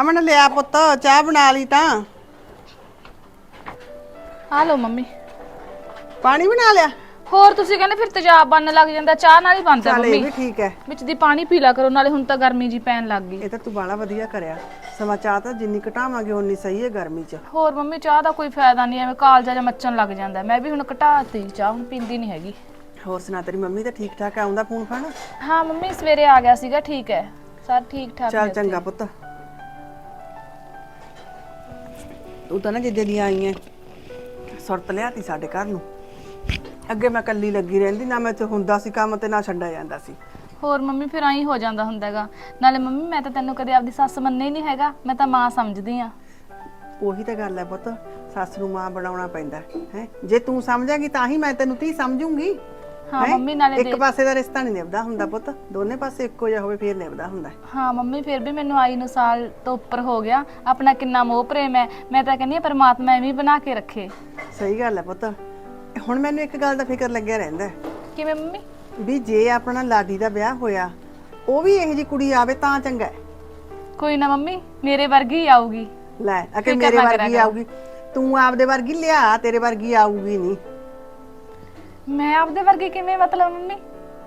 ਅਮਨ ਲਿਆ ਪੁੱਤ ਚਾਹ ਬਣਾ ਲਈ ਤਾਂ। ਆ ਲਓ ਮੰਮੀ। ਪਾਣੀ ਬਣਾ ਲਿਆ? ਹੋਰ ਤੁਸੀਂ ਕਹਿੰਦੇ ਫਿਰ ਤੇਜ਼ਾਬ ਬਣਨ ਲੱਗ ਜਾਂਦਾ ਚਾਹ ਨਾਲ ਹੀ ਬਣਦਾ ਚੱਲ ਇਹ ਮੰਮੀ। ਠੀਕ ਹੈ। ਵਿੱਚ ਦੀ ਪਾਣੀ ਪੀ ਲਾ ਕਰੋ ਨਾਲੇ ਹੁਣ ਤਾਂ ਗਰਮੀ ਜੀ ਪੈਣ ਲੱਗ ਗਈ। ਇਹ ਤਾਂ ਤੂੰ ਬਾਲਾ ਵਧੀਆ ਕਰਿਆ। ਸਮਾਂ ਚਾਹ ਤਾਂ ਜਿੰਨੀ ਘਟਾਵਾਂਗੇ ਓਨੀ ਸਹੀ ਹੈ ਗਰਮੀ 'ਚ। ਹੋਰ ਮੰਮੀ ਚਾਹ ਦਾ ਕੋਈ ਫਾਇਦਾ ਨਹੀਂ ਐਵੇਂ ਕਾਲਜਾ ਜਾਂ ਮੱਚਣ ਲੱਗ ਜਾਂਦਾ। ਮੈਂ ਵੀ ਹੁਣ ਘਟਾਤੀ ਚਾਹ ਹੁਣ ਪੀਂਦੀ ਨਹੀਂ ਹੈਗੀ। ਹੋਰ ਸੁਣਾ ਤੇਰੀ ਮੰਮੀ ਤਾਂ ਠੀਕ ਠਾਕ ਆਉਂਦਾ ਫੋਨ ਫਾਨ? ਹਾਂ ਮੰਮੀ ਸਵੇਰੇ ਆ ਗਿਆ ਸੀਗਾ ਠੀਕ ਹੈ। ਸਭ ਠੀਕ ਠਾਕ ਚੱਲ ਨੇ ਚੰਗਾ ਪੁੱਤ। ਤੂੰ ਤਾਂ ਨਾ ਜਿੱਦੇ ਦੀ ਆਈ ਐ ਸੁਰਤ ਲਿਆਤੀ ਸਾਡੇ ਘਰ ਨੂੰ। ਅੱਗੇ ਮੈਂ ਕੱਲੀ ਲੱਗੀ ਰਹਿੰਦੀ ਨਾ ਮੈਂ ਤੇ ਹੁੰਦਾ ਸੀ ਕੰਮ ਤੇ ਨਾ ਛੱਡਿਆ ਜਾਂਦਾ ਸੀ। ਹੋਰ ਮੰਮੀ ਫਿਰ ਆਈ ਹੋ ਜਾਂਦਾ ਹੁੰਦਾ ਹੈਗਾ। ਨਾਲੇ ਮੰਮੀ ਮੈਂ ਤਾਂ ਤੈਨੂੰ ਕਦੇ ਆਪਦੀ ਸੱਸ ਮੰਨੇ ਹੀ ਨਹੀਂ ਹੈਗਾ। ਮੈਂ ਤਾਂ ਮਾਂ ਸਮਝਦੀ ਆ ਉਹੀ ਤਾਂ ਗੱਲ ਹੈ ਪੁੱਤ। ਸੱਸ ਨੂੰ ਮਾਂ ਬਣਾਉਣਾ ਪੈਂਦਾ ਹੈ? ਜੇ ਤੂੰ ਸਮਝਾਂਗੀ ਤਾਂ ਹੀ ਮੈਂ ਤੈਨੂੰ ਧੀ ਸਮਝੂੰਗੀ। ਹਾਂ ਹੈਂ? ਮੰਮੀ ਨਾਲੇ ਇੱਕ ਪਾਸੇ ਦਾ ਰਿਸ਼ਤਾ ਨਹੀਂ ਨਿਭਦਾ ਹੁੰਦਾ ਪੁੱਤ। ਦੋਨੇ ਪਾਸੇ ਇੱਕੋ ਜਿਹਾ ਹੋਵੇ ਫੇਰ ਨਿਭਦਾ ਹੁੰਦਾ ਹੈ। ਹਾਂ ਮੰਮੀ ਫਿਰ ਵੀ ਮੈਨੂੰ ਆਈ ਨੂੰ ਸਾਲ ਤੋਂ ਉੱਪਰ ਹੋ ਗਿਆ। ਆਪਣਾ ਕਿੰਨਾ ਮੋਹ ਪ੍ਰੇਮ ਹੈ। ਮੈਂ ਤਾਂ ਕਹਿੰਦੀ ਹਾਂ ਪਰਮਾਤਮਾ ਐਵੇਂ ਹੀ ਬਣਾ ਕੇ ਰੱਖੇ। ਸਹੀ ਗੱਲ ਹੈ ਪੁੱਤ। ਹੁਣ ਮੈਨੂੰ ਇੱਕ ਗੱਲ ਦਾ ਫਿਕਰ ਲੱਗਿਆ ਰਹਿੰਦਾ ਹੈ। ਕਿਵੇਂ ਮੰਮੀ? ਵੀ ਜੇ ਆਪਣਾ ਲਾਡੀ ਦਾ ਵਿਆਹ ਹੋਇਆ ਉਹ ਵੀ ਇਹੋ ਜੀ ਕੁੜੀ ਆਵੇ ਤਾਂ ਚੰਗਾ ਹੈ। ਕੋਈ ਨਾ ਮੰਮੀ ਮੇਰੇ ਵਰਗੀ ਹੀ ਆਊਗੀ। ਲੈ ਅਕੇ ਫਿਕਰ ਮੇਰੇ ਨਾ ਵਰਗੀ ਕਰੋ। ਆਊਗੀ। ਤੂੰ ਆਪਦੇ ਵਰਗੀ ਲਿਆ ਤੇਰੇ ਵਰਗੀ ਆਊਗੀ ਨਹੀਂ। ਮੈਂ ਆਪਦੇ ਵਰਗੀ ਕਿਵੇਂ ਮਤਲਬ ਮੰਮੀ?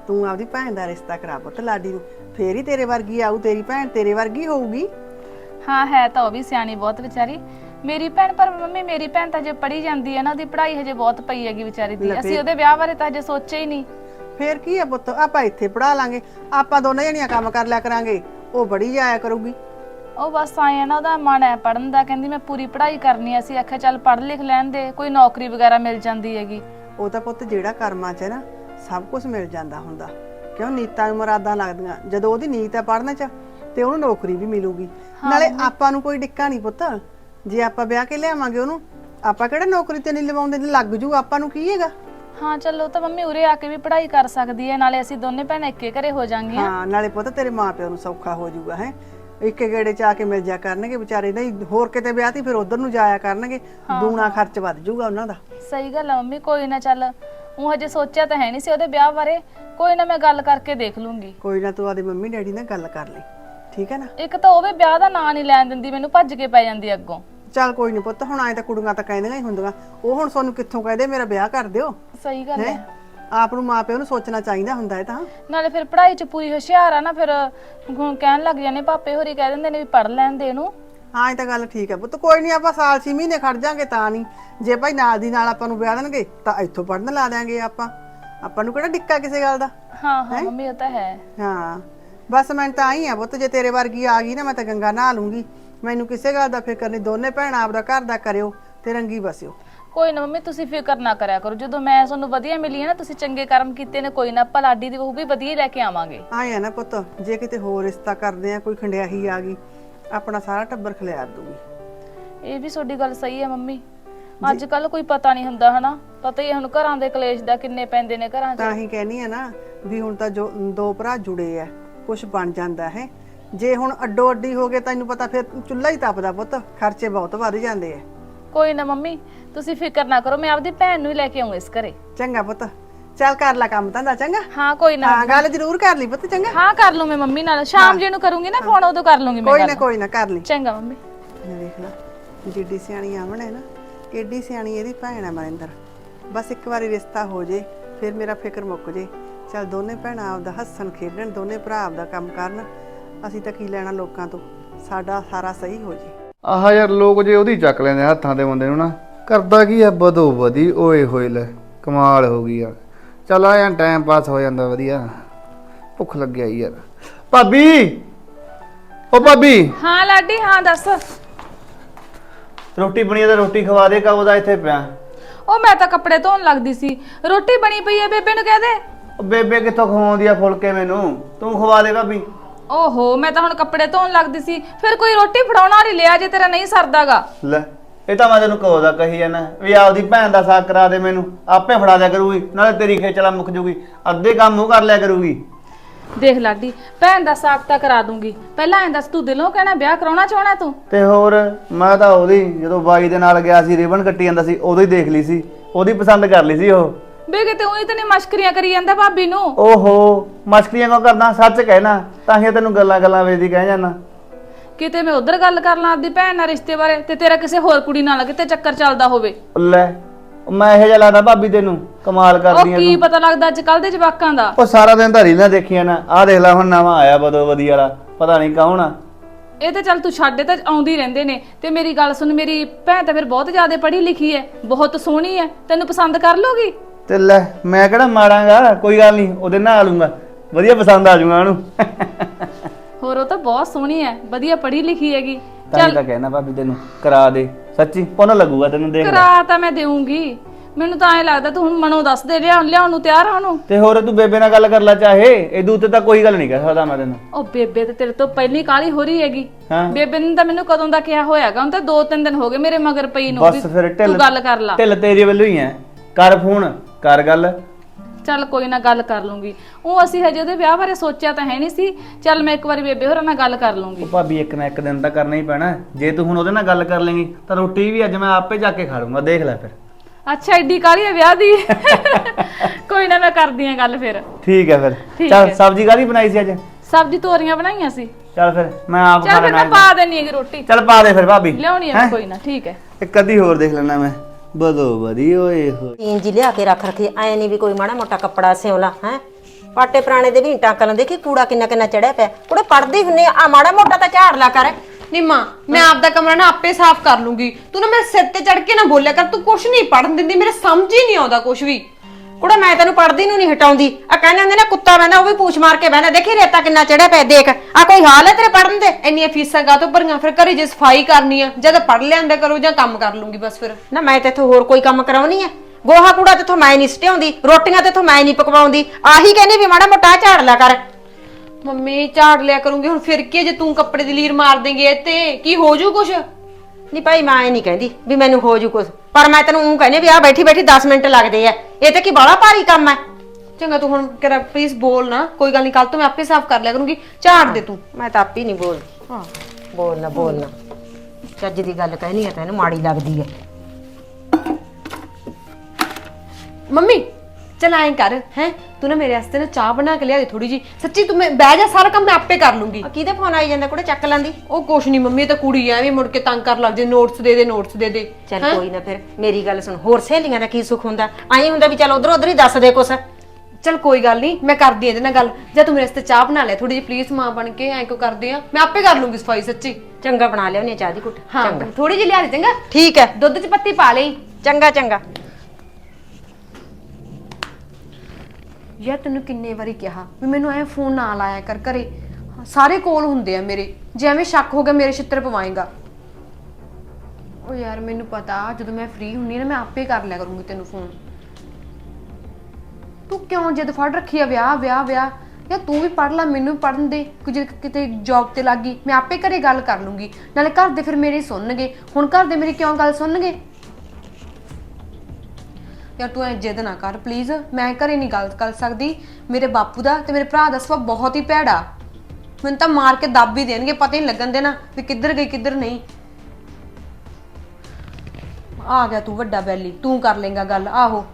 ਤੂੰ ਆਪਦੀ ਭੈਣ ਦਾ ਰਿਸ਼ਤਾ ਕਰਾ ਪੁੱਤ ਲਾਡੀ ਨੂੰ। ਫੇਰ ਹੀ ਤੇਰੇ ਵਰਗੀ ਆਊ ਤੇਰੀ ਭੈਣ ਤੇਰੇ ਵਰਗੀ ਹੋਊਗੀ। ਹਾਂ ਹੈ ਤਾਂ ਉਹ ਵੀ ਸਿਆਣੀ ਬਹੁਤ ਵਿਚਾਰੀ। ਮੇਰੀ ਭੈਣ ਪਰ ਮੰਮੀ ਮੇਰੀ ਭੈਣ ਤਾਂ ਜੇ ਪੜ੍ਹੀ ਜਾਂਦੀ ਹੈ ਨਾ ਉਹਦੀ ਪੜ੍ਹਾਈ ਹਜੇ ਬਹੁਤ ਪਈ ਹੈਗੀ ਵਿਚਾਰੀ ਦੀ। ਅਸੀਂ ਉਹਦੇ ਵਿਆਹ ਬਾਰੇ ਤਾਂ ਹਜੇ ਸੋਚਿਆ ਹੀ ਨਹੀਂ। ਫੇਰ ਕੀ ਹੈ ਪੁੱਤ? ਆਪਾਂ ਇੱਥੇ ਪੜਾ ਲਾਂਗੇ। ਆਪਾਂ ਦੋਨੇ ਜਣੀਆਂ ਕੰਮ ਕਰ ਲਿਆ ਕਰਾਂਗੇ। ਉਹ ਬੜੀ ਜਾਇਆ ਕਰੂਗੀ। ਉਹ ਬਸ ਆਏ ਆ ਨਾ ਉਹਦਾ ਮਨ ਹੈ ਪੜਨ ਦਾ। ਕਹਿੰਦੀ ਮੈਂ ਪੂਰੀ ਪੜ੍ਹਾਈ ਕਰਨੀ ਹੈ ਅਸੀਂ ਆਖਿਆ ਚੱਲ ਪੜ੍ਹ ਲਿਖ ਲੈਣ ਦੇ। ਕੋਈ ਨੌਕਰੀ ਵਗੈਰਾ ਮਿਲ ਜਾਂਦੀ ਹੈਗੀ। ਉਹ ਤਾਂ ਪੁੱਤ ਜਿਹੜਾ ਕਰਮਾਂ 'ਚ ਹੈ ਨਾ ਸਭ ਕੁਝ ਮਿਲ ਜਾਂਦਾ ਹੁੰਦਾ। ਕਿਉਂ ਨੀਤਾਂ ਨੂੰ ਮੁਰਾਦਾਂ ਲੱਗਦੀਆਂ? ਜਦੋਂ ਉਹਦੀ ਨੀਤ ਹੈ ਪੜਨ 'ਚ ਤੇ ਉਹਨੂੰ ਨੌਕਰੀ ਵੀ ਮਿਲੂਗੀ। ਨਾਲੇ ਆਪਾਂ ਨੂੰ ਕੋਈ ਡਿੱਕਾ ਨਹੀਂ ਪੁੱਤ। ਜੇ ਆਪਾਂ ਵਿਆਹ ਕੇ ਲਿਆਵਾਂਗੇ ਉਹਨੂੰ ਆਪਾਂ ਕਿਹੜਾ ਨੌਕਰੀ ਤੇ ਨਹੀਂ ਲਵਾਉਂਦੇ? ਲੱਗ ਜੂ ਆਪਾਂ ਨੂੰ ਕੀ ਹੈਗਾ? ਹਾਂ ਚਲੋ ਤਾਂ ਮੰਮੀ ਉਰੇ ਆ ਕੇ ਵੀ ਪੜ੍ਹਾਈ ਕਰ ਸਕਦੀ ਹੈ। ਨਾਲੇ ਅਸੀਂ ਦੋਨੇ ਭੈਣਾਂ ਇੱਕੇ ਘਰੇ ਹੋ ਜਾਾਂਗੀਆਂ। ਹਾਂ ਨਾਲੇ ਪੁੱਤ ਤੇਰੇ ਮਾਪਿਆਂ ਨੂੰ ਸੌਖਾ ਹੋ ਜਾਊਗਾ ਹੈ? ਇੱਕ ਗੇੜੇ ਚ ਆ ਕੇ ਮਿਲ ਜਾ ਕਰਨਗੇ ਵਿਚਾਰੇ। ਨਹੀਂ ਹੋਰ ਕਿਤੇ ਵਿਆਹ ਤੀ ਫਿਰ ਉਧਰ ਨੂੰ ਜਾਇਆ ਕਰਨਗੇ। ਦੂਣਾ ਖਰਚ ਵੱਧ ਜਾਊਗਾ ਉਹਨਾਂ ਦਾ। ਸਹੀ ਗੱਲ ਆ ਮੰਮੀ ਕੋਈ ਨਾ ਚੱਲ। ਉਹ ਹਜੇ ਸੋਚਿਆ ਤਾਂ ਹੈ ਨਹੀਂ ਸੀ ਉਹਦੇ ਵਿਆਹ ਬਾਰੇ। ਕੋਈ ਨਾ ਮੈਂ ਗੱਲ ਕਰਕੇ ਦੇਖ ਲੂੰਗੀ। ਕੋਈ ਨਾ ਤੂੰ ਆਦੇ ਮੰਮੀ ਡੈਡੀ ਨਾਲ ਗੱਲ ਕਰ ਲਈ ਠੀਕ ਹੈ ਨਾ? ਇੱਕ ਤਾਂ ਉਹ ਵੀ ਵਿਆਹ ਦਾ ਨਾਂ ਨਹੀਂ ਲੈਣ ਦਿੰਦੀ ਮੈਨੂੰ ਭੱਜ ਕੇ ਪੈ ਜਾਂਦੀ ਅੱਗੋਂ। ਚੱਲ ਕੋਈ ਨਹੀਂ ਪੁੱਤ ਹੁਣ ਆਏ ਤਾਂ ਕੁੜੀਆਂ ਤਾਂ ਕਹਿੰਦੀਆਂ ਹੀ ਹੁੰਦੀਆਂ। ਉਹ ਹੁਣ ਤੁਹਾਨੂੰ ਕਿੱਥੋਂ ਕਹਦੇ ਮੇਰਾ ਵਿਆਹ ਕਰ ਦਿਓ। ਸਹੀ ਗੱਲ ਹੈ ਹੈ? ਆਪ ਨੂੰ ਮਾਪਿਆਂ ਨੂੰ ਸੋਚਣਾ ਚਾਹੀਦਾ ਹੁੰਦਾ ਹੈ ਤਾਂ। ਨਾਲੇ ਫਿਰ ਪੜ੍ਹਾਈ 'ਚ ਪੂਰੀ ਹੁਸ਼ਿਆਰ ਆ ਨਾ ਫਿਰ ਹੁਣ ਕਹਿਣ ਲੱਗ ਜਾਂਦੇ ਪਾਪੇ ਹੋਰੀ ਕਹਿ ਦਿੰਦੇ ਨੇ ਵੀ ਪੜ੍ਹ ਲੈਣ ਦੇ ਇਹਨੂੰ। ਹਾਂ ਇਹ ਤਾਂ ਗੱਲ ਠੀਕ ਹੈ ਪੁੱਤ ਕੋਈ ਨਹੀਂ ਆਪਾਂ ਸਾਲ 6 ਮਹੀਨੇ ਖੜ ਜਾਾਂਗੇ ਤਾਂ ਨਹੀਂ ਜੇ ਭਾਈ ਨਾਲ ਦੀ ਨਾਲ ਆਪਾਂ ਨੂੰ ਵਿਆਹ ਦੇਣਗੇ ਤਾਂ ਇੱਥੋਂ ਪੜਨ ਲਾ ਦਿਆਂਗੇ ਆਪਾਂ। ਆਪਾਂ ਨੂੰ ਕਿਹੜਾ ਡਿੱਕਾ ਕਿਸੇ ਗੱਲ ਦਾ? ਹਾਂ ਹਾਂ ਮੰਮੀ ਤਾਂ ਹੈ। ਹਾਂ ਬਸ ਮੈਂ ਤਾਂ ਆਈ ਆ ਪੁੱਤ ਜੇ ਤੇਰੇ ਵਰਗੀ ਆ ਗਈ ਨਾ ਮੈਂ ਤਾਂ ਗੰਗਾ ਨਹਾ ਲੂੰਗੀ। ਮੈਨੂੰ ਕਿਸੇ ਗੱਲ ਦਾ ਫਿਕਰ ਨਹੀਂ ਦੋਨੇ ਭੈਣਾਂ ਆਪਦਾ ਘਰ ਦਾ ਕਰਿਓ ਤੇ ਰੰਗੀ ਬਸਿਓ। ਕੋਈ ਨਾ ਮੰਮੀ ਤੁਸੀਂ ਫਿਕਰ ਨਾ ਕਰਿਆ ਕਰੋ। ਜਦੋਂ ਮੈਂ ਤੁਹਾਨੂੰ ਵਧੀਆ ਮਿਲੀ ਹੈ ਨਾ ਤੁਸੀਂ ਚੰਗੇ ਕਰਮ ਕੀਤੇ ਨੇ ਕੋਈ ਨਾ ਆਪਾਂ ਲਾਡੀ ਦੀ ਬਹੂ ਵੀ ਵਧੀਆ ਹੀ ਲੈ ਕੇ ਆਵਾਂਗੇ। ਆਏ ਆ ਨਾ ਪੁੱਤ ਜੇ ਕਿਤੇ ਹੋਰ ਰਿਸ਼ਤਾ ਕਰਦੇ ਆ ਕੋਈ ਖੰਡਿਆਹੀ ਆ ਗਈ ਆਪਣਾ ਸਾਰਾ ਟੱਬਰ ਖਿਲਾਰ ਦੂਗੀ। ਇਹ ਵੀ ਤੁਹਾਡੀ ਗੱਲ ਸਹੀ ਹੈ ਮੰਮੀ। ਅੱਜ ਕੱਲ ਕੋਈ ਪਤਾ ਨਹੀਂ ਹੁੰਦਾ ਹਨਾ? ਪਤਾ ਹੀ ਹੈ ਹੁਣ ਘਰਾਂ ਦੇ ਕਲੇਸ਼ ਦਾ ਕਿੰਨੇ ਪੈਂਦੇ ਨੇ ਘਰਾਂ 'ਚ। ਤਾਂ ਹੀ ਕਹਿਨੀ ਆ ਨਾ ਵੀ ਹੁਣ ਤਾਂ ਜੋ ਦੋ ਭਰਾ ਜੁੜੇ ਆ ਕੁਝ ਬਣ ਜਾਂਦਾ ਹੈ। ਜੇ ਹੁਣ ਅੱਡੋ ਅੱਡੀ ਹੋ ਗਏ ਤੈਨੂੰ ਪਤਾ ਫਿਰ ਚੁੱਲ੍ਹਾ ਹੀ ਤਪਦਾ ਪੁੱਤ ਖਰਚੇ ਬਹੁਤ ਵੱਧ ਜਾਂਦੇ ਆ। ਕੋਈ ਨਾ ਮੰਮੀ ਤੁਸੀਂ ਫਿਕਰ ਨਾ ਕਰੋ ਮੈਂ ਆਪਦੀ ਭੈਣ ਨੂੰ ਹੀ ਲੈ ਕੇ ਆਉਂ ਇਸ ਘਰੇ। ਚੰਗਾ ਪੁੱਤ ਚੱਲ ਕਰ ਲੈ ਕੰਮ ਧੰਦਾ ਚੰਗਾ? ਹਾਂ ਕੋਈ ਨਾ ਹਾਂ ਗੱਲ ਜ਼ਰੂਰ ਕਰ ਲਈ ਪੁੱਤ ਚੰਗਾ? ਹਾਂ ਕਰ ਲੂੰ ਮੈਂ ਮੰਮੀ ਨਾਲ ਸ਼ਾਮ ਜੀ ਨੂੰ ਕਰੂੰਗੀ ਨਾ ਫੋਨ ਉਦੋਂ ਕਰ ਲੂੰਗੀ ਮੈਂ ਕੋਈ ਗੱਲ। ਨਾ ਕੋਈ ਨਾ ਕਰ ਲਈ। ਚੰਗਾ ਮੰਮੀ। ਇਹ ਦੇਖ ਲੈ ਜਿੱਡੀ ਸਿਆਣੀ ਆਵਣ ਹੈ ਨਾ ਏਡੀ ਸਿਆਣੀ ਇਹਦੀ ਭੈਣ ਹੈ ਮਨਿੰਦਰ ਬਸ ਇੱਕ ਵਾਰੀ ਰਿਸ਼ਤਾ ਹੋ ਜੇ ਫਿਰ ਮੇਰਾ ਫਿਕਰ ਮੁੱਕ ਜੇ। ਚਲ ਦੋਨੇ ਭੈਣਾਂ ਆਪਦਾ ਹੱਸਣ ਖੇਡਣ ਦੋਨੇ ਭਰਾ ਆਪਦਾ ਕੰਮ ਕਰਨ। ਅਸੀਂ ਤਾਂ ਕੀ ਲੈਣਾ ਲੋਕਾਂ ਤੋਂ? ਸਾਡਾ ਸਾਰਾ ਸਹੀ ਹੋ ਜੇ। ਆਹ ਯਾਰ ਲੋਕ ਜੇ ਉਹਦੀ ਚੱਕ ਲੈਂਦੇ ਹੱਥਾਂ ਦੇ ਬੰਦੇ ਨੂੰ ਨਾ ਕਰਦਾ ਕੀ ਆ ਬਦੋ ਬਦੀ ਓਏ ਹੋਏ ਲੈ ਕਮਾਲ ਹੋ ਗਈ ਯਾਰ ਚੱਲ ਆ ਜਾਂ ਟਾਈਮ ਪਾਸ ਹੋ ਜਾਂਦਾ ਵਧੀਆ। ਭੁੱਖ ਲੱਗਿਆ ਯਾਰ। ਭਾਬੀ! ਓ ਭਾਬੀ! ਹਾਂ ਲਾਡੀ ਹਾਂ ਦੱਸ। ਰੋਟੀ ਬਣੀ ਆ ਤਾਂ ਰੋਟੀ ਖਵਾ ਦੇ ਕਦੋਂ ਦਾ ਇੱਥੇ ਪਿਆ। ਉਹ ਮੈਂ ਤਾਂ ਕੱਪੜੇ ਧੋਣ ਲੱਗਦੀ ਸੀ। ਰੋਟੀ ਬਣੀ ਪਈ ਹੈ ਬੇਬੇ ਨੂੰ ਕਹਿ ਦੇ। ਓ ਬੇਬੇ ਕਿੱਥੋਂ ਖਵਾਉਂਦੀ ਆ ਫੁਲਕੇ ਮੈਨੂੰ? ਤੂੰ ਖਵਾ ਦੇ ਭਾਬੀ। ਓਹੋ ਮੈਂ ਤਾਂ ਹੁਣ ਕੱਪੜੇ ਧੋਣ ਲੱਗਦੀ ਸੀ। ਫਿਰ ਕੋਈ ਰੋਟੀ ਫੜਾਉਣਾ ਨਹੀਂ ਲਿਆ ਜੇ ਤੇਰਾ ਨਹੀਂ ਸਰਦਾਗਾ। ਲੈ ਇਹ ਤਾਂ ਮੈਂ ਤੈਨੂੰ ਕਹੋ ਦਾ ਕਹੀ ਜਾਣਾ ਵੀ ਆਪਦੀ ਭੈਣ ਦਾ ਸਾਥ ਕਰਾ ਦੇ ਮੈਨੂੰ। ਆਪੇ ਫੜਾ ਦਿਆ ਕਰੂਗੀ ਨਾਲੇ ਤੇਰੀ ਖੇਚਲਾ ਮੁੱਕ ਜੂਗੀ। ਅੱਧੇ ਕੰਮ ਉਹ ਕਰ ਲਿਆ ਕਰੂਗੀ। ਦੇਖ ਲਾਡੀ ਭੈਣ ਦਾ ਸਾਕ ਤਾਂ ਕਰਾ ਦੂੰਗੀ। ਪਹਿਲਾਂ ਐਂ ਦੱਸ ਤੂੰ ਦਿਲੋਂ ਕਹਿਣਾ ਵਿਆਹ ਕਰਾਉਣਾ ਚਾਹਣਾ ਤੂੰ? ਤੇ ਹੋਰ ਮੈਂ ਤਾਂ ਉਹਦੀ ਜਦੋਂ ਬਾਈ ਦੇ ਨਾਲ ਗਿਆ ਸੀ ਰਿਬਨ ਕੱਟੀ ਜਾਂਦਾ ਸੀ ਉਦੋਂ ਹੀ ਦੇਖ ਲਈ ਸੀ। ਉਹਦੀ ਪਸੰਦ ਕਰ ਲਈ ਸੀ ਉਹ। ਬੇ ਕਿਤੇ ਉਹੀ ਤੇ ਨਹੀਂ ਮਸ਼ਕਰੀਆਂ ਕਰੀ ਜਾਂਦਾ ਭਾਬੀ ਨੂੰ। ਓਹੋ ਮਸਕਰੀਆਂ ਕਿਉਂ ਕਰਦਾ? ਸੱਚ ਕਹਿਣਾ ਤਾਂ ਹੀ ਤੈਨੂੰ ਗੱਲਾਂ ਗੱਲਾਂ ਵੇਚਦੀ ਕਹਿ ਜਾਣਾ ਕਿਤੇ ਮੈਂ ਉਧਰ ਗੱਲ ਕਰ ਲਾਂ ਆਪਦੀ ਭੈਣ ਨਾਲ ਰਿਸ਼ਤੇ ਬਾਰੇ ਤੇ ਤੇਰਾ ਕਿਸੇ ਹੋਰ ਕੁੜੀ ਨਾਲ ਕਿਤੇ ਚੱਕਰ ਚੱਲਦਾ ਹੋਵੇ। ਲੈ ਮੈਂ ਇਹ ਜਿਹਾ ਲੱਗਦਾ ਭਾਬੀ ਤੈਨੂੰ ਕਮਾਲ ਉਹ ਕਰਦੀ ਆ ਕੀ ਪਤਾ ਲੱਗਦਾ ਅੱਜ ਕੱਲ ਦੇ ਜਵਾਕਾਂ ਦਾ। ਉਹ ਸਾਰਾ ਦਿਨ ਧਰੀ ਨਾ ਦੇਖੀਆਂ ਨਾ ਆਹ ਦੇਖ ਲੈ ਹੁਣ ਨਵਾਂ ਆਇਆ ਬਦੋ ਵਧੀ ਵਾਲਾ ਪਤਾ ਨਹੀਂ ਕੌਣ ਆ। ਇਹ ਤਾਂ ਚੱਲ ਤੂੰ ਛੱਡ ਤਾਂ ਆਉਂਦੀ ਰਹਿੰਦੇ ਨੇ। ਤੇ ਮੇਰੀ ਗੱਲ ਸੁਣ ਮੇਰੀ ਭੈਣ ਤਾਂ ਫਿਰ ਬਹੁਤ ਜ਼ਿਆਦਾ ਪੜ੍ਹੀ ਲਿਖੀ ਹੈ ਬਹੁਤ ਸੋਹਣੀ ਹੈ ਤੈਨੂੰ ਪਸੰਦ ਕਰ ਲੋਗੀ ਤੇ ਲੈ ਮੈਂ ਕਿਹੜਾ ਮਾਰਾਂਗਾ? ਕੋਈ ਗੱਲ ਨਹੀਂ ਉਹਦੇ ਨਾਲ ਲੂੰਗਾ ਵਧੀਆ ਪਸੰਦ ਆ ਜਾਊਗਾ ਉਹਨੂੰ। ਹੋਰ ਉਹ ਤਾਂ ਬਹੁਤ ਸੋਹਣੀ ਹੈ ਵਧੀਆ ਪੜ੍ਹੀ ਲਿਖੀ ਹੈਗੀ। ਤਾਂ ਹੀ ਤਾਂ ਕਹਿਣਾ ਭਾਬੀ ਤੈਨੂੰ ਕਰਾ ਦੇ। ਸੱਚੀ ਪੁੰਨ ਲੱਗੂਗਾ ਤੈਨੂੰ ਦੇਖ ਲੈ। ਕਰਾ ਤਾਂ ਮੈਂ ਦੇਊਂਗੀ। ਮੈਨੂੰ ਤਾਂ ਐ ਲੱਗਦਾ ਤੂੰ ਹੁਣ ਮਨੋਂ ਦੱਸ ਦੇ ਲਿਆਉਣ ਲਿਆਉਣ ਨੂੰ ਤਿਆਰ ਆ ਉਹਨੂੰ। ਤੇ ਹੋਰ ਤੂੰ ਬੇਬੇ ਨਾਲ ਗੱਲ ਕਰ ਲੈ ਚਾਹੇ ਇਹਦੂ ਉੱਤੇ ਤਾਂ ਕੋਈ ਗੱਲ ਨਹੀਂ ਕਹਿ ਸਕਦਾ ਮੈਂ ਤੈਨੂੰ। ਉਹ ਬੇਬੇ ਤੇ ਤੇਰੇ ਤੋਂ ਪਹਿਲੀ ਕਾਲੀ ਹੋ ਰਹੀ ਹੈਗੀ। ਹਾਂ। ਬੇਬੇ ਨੇ ਤਾਂ ਮੈਨੂੰ ਕਦੋਂ ਦਾ ਕਿਹਾ ਹੋਇਆਗਾ ਹੁਣ ਤਾਂ ਦੋ ਤਿੰਨ ਦਿਨ ਹੋ ਗਏ ਮੇਰੇ ਮਗਰ ਪਈ ਨੂੰ ਬਸ ਫਿਰ ਢਿੱਲ ਤੂੰ ਗੱਲ ਕਰ ਲਾ। ਢਿੱਲ ਤੇਰੇ ਵੱਲੋਂ ਹੀ ਹੈ। ਕਰ ਫੋਨ। ਕਰ ਗੱਲ। ਚੱਲ ਕੋਈ ਨਾ ਗੱਲ ਕਰ ਲੂੰਗੀ। ਉਹ ਅਸੀਂ ਹਜੇ ਉਹਦੇ ਵਿਆਹ ਬਾਰੇ ਸੋਚਿਆ ਤਾਂ ਹੈ ਨਹੀਂ ਸੀ। ਚੱਲ ਮੈਂ ਇੱਕ ਵਾਰੀ ਬੇਬੇ ਹੋਰਾਂ ਨਾਲ ਗੱਲ ਕਰ ਲੂੰਗੀ। ਉਹ ਭਾਬੀ ਇੱਕ ਨਾ ਇੱਕ ਦਿਨ ਤਾਂ ਕਰਨਾ ਹੀ ਪੈਣਾ। ਹੈ। ਜੇ ਤੂੰ ਹੁਣ ਉਹਦੇ ਨਾਲ ਗੱਲ ਕਰ ਲੇਂਗੀ ਤਾਂ ਰੋਟੀ ਵੀ ਅੱਜ ਮੈਂ ਆਪੇ ਜਾ ਕੇ ਖਾ ਲੂੰਗਾ। ਦੇਖ ਲੈ ਫਿਰ। ਅੱਛਾ ਏਡੀ ਕਾਲੀ ਹੈ ਵਿਆਹ ਦੀ? ਕੋਈ ਨਾ ਮੈਂ ਕਰਦੀ ਆ ਗੱਲ ਫਿਰ। ਠੀਕ ਹੈ ਫਿਰ। ਠੀਕ ਚੱਲ ਹੈ। ਸਬਜ਼ੀ ਕਾਹਦੀ ਬਣਾਈ ਸੀ ਅੱਜ? ਸਬਜ਼ੀ ਤੋਰੀਆਂ ਬਣਾਈਆਂ ਸੀ। ਚੱਲ ਫਿਰ ਮੈਂ ਆਪ ਖਾ ਚੱਲ ਫਿਰ ਲੈਣਾ ਮੈਂ ਪਾ ਦੇਣੀ ਹੈਗੀ ਰੋਟੀ। ਚੱਲ ਪਾ ਦੇ ਫਿਰ ਭਾਬੀ। ਲਿਆਉਣੀ ਹੈਂ? ਕੋਈ ਨਾ ਠੀਕ ਹੈ। ਇੱਕ ਅੱਧੀ ਹੋਰ ਦੇਖ ਲੈਣਾ ਮੈਂ। ਬਦੋ ਬਦੀ ਓਏ ਹੋਏ ਤੀਨ ਜੀ ਲਿਆ ਕੇ ਰੱਖ ਰੱਖੀ ਐ ਨਹੀਂ ਵੀ ਕੋਈ ਮਾੜਾ ਮੋਟਾ ਕੱਪੜਾ ਸਿਉਲਾ ਹੈ? ਪਾਟੇ ਪੁਰਾਣੇ ਦੇ ਵੀ ਟਾਂਕਲਾਂ ਦੇਖੀ ਕੂੜਾ ਕਿੰਨਾ ਕਿੰਨਾ ਚੜਿਆ ਪਿਆ? ਕੁੜੇ ਪੜਦੀ ਹੁੰਨੇ ਆ ਮਾੜਾ ਮੋਟਾ ਤਾਂ ਝਾੜ ਲਾ ਕਰ। ਨਹੀਂ ਮਾਂ ਮੈਂ ਆਪਦਾ ਕਮਰਾ ਨਾ ਆਪੇ ਸਾਫ਼ ਕਰ ਲੂੰਗੀ। ਤੂੰ ਨਾ ਮੇਰੇ ਸਿਰ ਤੇ ਚੜ ਕੇ ਨਾ ਬੋਲਿਆ ਕਰ ਤੂੰ ਕੁਛ ਨਹੀਂ ਪੜਨ ਦਿੰਦੀ ਮੇਰੇ ਸਮਝ ਹੀ ਨਹੀਂ ਆਉਂਦਾ ਕੁਛ ਵੀ। ਕੁੜੇ ਮੈਂ ਤੈਨੂੰ ਪੜਦੀ ਨੂੰ ਨਹੀਂ ਹਟਾਉਂਦੀ। ਆ ਕਹਿੰਦੇ ਹੁੰਦੇ ਨੇ ਕੁੱਤਾ ਬਹਿੰਦਾ ਉਹ ਵੀ ਪੂਛ ਮਾਰ ਕੇ ਬਹਿੰਦਾ। ਦੇਖੀ ਰੇਤਾ ਕਿੰਨਾ ਚੜਿਆ ਪਿਆ ਦੇਖ। ਆ ਕੋਈ ਹਾਲ ਹੈ ਤੇਰੇ ਪੜਨ ਦੇ? ਇੰਨੀਆਂ ਫੀਸਾਂ ਕਾ ਤੋਂ ਭਰੀਆਂ? ਫਿਰ ਘਰੇ ਜੇ ਸਫ਼ਾਈ ਕਰਨੀ ਆ ਜਦ ਪੜ ਲਿਆਂਦਾ ਕਰੋ ਜਾਂ ਕੰਮ ਕਰ ਲੂੰਗੀ ਬਸ ਫਿਰ। ਨਾ ਮੈਂ ਤੇਥੋਂ ਹੋਰ ਕੋਈ ਕੰਮ ਕਰਾਉਣੀ ਆ। ਗੋਹਾ ਕੂੜਾ ਤੇਥੋਂ ਮੈਂ ਨਹੀਂ ਸਟਿਆਉਂਦੀ ਰੋਟੀਆਂ ਤੇਥੋਂ ਮੈਂ ਨਹੀਂ ਪਕਵਾਉਂਦੀ। ਆਹੀ ਕਹਿੰਦੀ ਵੀ ਮਾੜਾ ਮੋਟਾ ਝਾੜ ਲਾ ਕਰ। ਮੰਮੀ ਝਾੜ ਲਿਆ ਕਰੂੰਗੀ ਹੁਣ ਫਿਰ ਕੀ ਜੇ ਤੂੰ ਕੱਪੜੇ ਦੀ ਲੀਰ ਮਾਰ ਦੇਂਗੀ ਇਹ ਤੇ ਕੀ ਹੋ ਜੂ ਕੁਛ? ਨਹੀਂ ਭਾਈ ਮੈਂ ਇਹ ਨਹੀਂ ਕਹਿੰਦੀ ਵੀ ਮੈਨੂੰ ਹੋ ਜੂ ਕੁਛ ਪਰ ਮੈਂ ਤੈਨੂੰ ਉਹ ਕਹਿੰਦੀ ਵੀ ਆ ਬੈਠੀ ਬੈਠੀ 10 ਮਿੰਟ ਲੱਗਦੇ ਆ ਇਹ ਤੇ ਕੀ ਬਾਲਾ ਭਾਰੀ ਕੰਮ ਹੈ ਚੰਗਾ ਤੂੰ ਹੁਣ ਕਰਾ ਪਲੀਜ਼ ਬੋਲ ਨਾ ਕੋਈ ਗੱਲ ਨਹੀਂ ਕੱਲ ਤੋਂ ਮੈਂ ਆਪੇ ਸਾਫ਼ ਕਰ ਲਿਆ ਕਰੂੰਗੀ ਝਾੜ ਦੇ ਤੂੰ। ਮੈਂ ਤਾਂ ਆਪੀ ਨਹੀਂ ਬੋਲਦੀ। ਹਾਂ। ਬੋਲਣਾ ਬੋਲਣਾ ਚੱਜ ਦੀ ਗੱਲ ਕਹਿਣੀ ਹੈ ਤੈਨੂੰ ਮਾੜੀ ਲੱਗਦੀ ਹੈ ਮੰਮੀ ਚਲ ਐਂ ਕਰ ਹੈ? ਤੂੰ ਨਾ ਮੇਰੇ ਵਾਸਤੇ ਨਾ ਚਾਹ ਬਣਾ ਕੇ ਲਿਆ ਦੇ ਥੋੜੀ ਜੀ ਸੱਚੀ ਤੂੰ ਮੈਂ ਬਹਿ ਜਾ ਸਾਰਾ ਕੰਮ ਮੈਂ ਆਪੇ ਕਰ ਲੂੰਗੀ। ਆ ਕਿਹਦੇ ਫੋਨ ਆਈ ਜਾਂਦਾ ਕੁੜੇ ਚੱਕ ਲੈਂਦੀ? ਉਹ ਕੁਛ ਨਹੀਂ ਮੰਮੀ ਇਹ ਤਾਂ ਕੁੜੀ ਐ ਵੀ ਮੁੜ ਕੇ ਤੰਗ ਕਰ ਲੱਗ ਜੇ ਨੋਟਸ ਦੇ ਦੇ ਨੋਟਸ ਦੇ ਦੇ। ਚੱਲ ਕੋਈ ਨਾ ਫਿਰ ਮੇਰੀ ਗੱਲ ਸੁਣ ਹੋਰ ਸਹੇਲੀਆਂ ਦਾ ਕੀ ਸੁੱਖ ਹੁੰਦਾ? ਆਈ ਹੁੰਦਾ ਵੀ ਚੱਲ ਉਧਰ ਉਧਰ ਹੀ ਦੱਸ ਦੇ ਕੁਛ। ਚਲ ਕੋਈ ਗੱਲ ਨਹੀਂ ਮੈਂ ਕਰਦੀ ਆ ਇਹਦੇ ਨਾਲ ਗੱਲ। ਜਾਂ ਤੂੰ ਮੇਰੇ ਵਾਸਤੇ ਚਾਹ ਬਣਾ ਲੈ ਥੋੜੀ ਜਿਹੀ ਪਲੀਜ਼ ਮਾਂ ਬਣ ਕੇ ਐਂ ਕਿਉਂ ਕਰਦੇ ਆ? ਮੈਂ ਆਪੇ ਕਰ ਲੂੰਗੀ ਸਫ਼ਾਈ ਸੱਚੀ। ਚੰਗਾ ਬਣਾ ਲਿਆ ਉਹਨੇ ਚਾਹ ਦੀ ਕੁੱਟ ਹਾਂ ਥੋੜੀ ਜਿਹੀ ਲਿਆ ਦੇ ਚੰਗਾ? ਠੀਕ ਹੈ। ਦੁੱਧ 'ਚ ਪੱਤੀ ਪਾ ਲਈ। ਚੰਗਾ ਚੰਗਾ। ਯਾਰ ਤੈਨੂੰ ਕਿੰਨੇ ਵਾਰੀ ਕਿਹਾ ਵੀ ਮੈਨੂੰ ਐ ਫੋਨ ਨਾ ਲਾਇਆ ਕਰ ਘਰੇ। ਸਾਰੇ ਕੋਲ ਹੁੰਦੇ ਆ ਮੇਰੇ। ਜੇ ਐਵੇਂ ਸ਼ੱਕ ਹੋ ਗਿਆ, ਮੇਰੇ ਛਿੱਤਰ ਪਵਾਏਗਾ। ਉਹ ਯਾਰ ਮੈਨੂੰ ਪਤਾ, ਜਦੋਂ ਮੈਂ ਫ੍ਰੀ ਹੁੰਨੀ ਨਾ, ਮੈਂ ਆਪੇ ਕਰ ਲਿਆ ਕਰੂੰਗੀ ਤੈਨੂੰ ਫੋਨ ਤੂੰ ਕਿਉਂ ਜਿੱਦ ਫੜ ਰੱਖੀ ਆ ਵਿਆਹ ਵਿਆਹ ਵਿਆਹ? ਯਾ ਤੂੰ ਵੀ ਪੜ ਲੈ, ਮੈਨੂੰ ਵੀ ਪੜਨ ਦੇ। ਕਿ ਜੇ ਕਿਤੇ ਜੌਬ ਤੇ ਲੱਗ ਗਈ। ਮੈਂ ਆਪੇ ਘਰੇ ਗੱਲ ਕਰ ਲੂੰਗੀ। ਨਾਲੇ ਘਰ ਦੇ ਫਿਰ ਮੇਰੀ ਸੁਣਨਗੇ। ਹੁਣ ਘਰ ਦੇ ਮੇਰੀ ਕਿਉਂ ਗੱਲ ਸੁਣਨਗੇ? ਯਾਰ ਤੂੰ ਐ ਜਿੱਦ ਨਾ ਕਰ ਪਲੀਜ਼ ਮੈਂ ਘਰੇ ਨਹੀਂ ਗੱਲ ਕਰ ਸਕਦੀ। ਮੇਰੇ ਬਾਪੂ ਦਾ ਤੇ ਮੇਰੇ ਭਰਾ ਦਾ ਸੁਭਾਅ ਬਹੁਤ ਹੀ ਭੈੜਾ। ਮੈਨੂੰ ਤਾਂ ਮਾਰ ਕੇ ਦੱਬ ਹੀ ਦੇਣਗੇ, ਪਤਾ ਹੀ ਨਹੀਂ ਲੱਗਣ ਦੇਣਾ ਵੀ ਕਿੱਧਰ ਗਈ, ਕਿੱਧਰ ਨਹੀਂ। ਆ ਗਿਆ ਤੂੰ ਵੱਡਾ ਬੈਲੀ, ਤੂੰ ਕਰ ਲੇਗਾ ਗੱਲ, ਆਹੋ।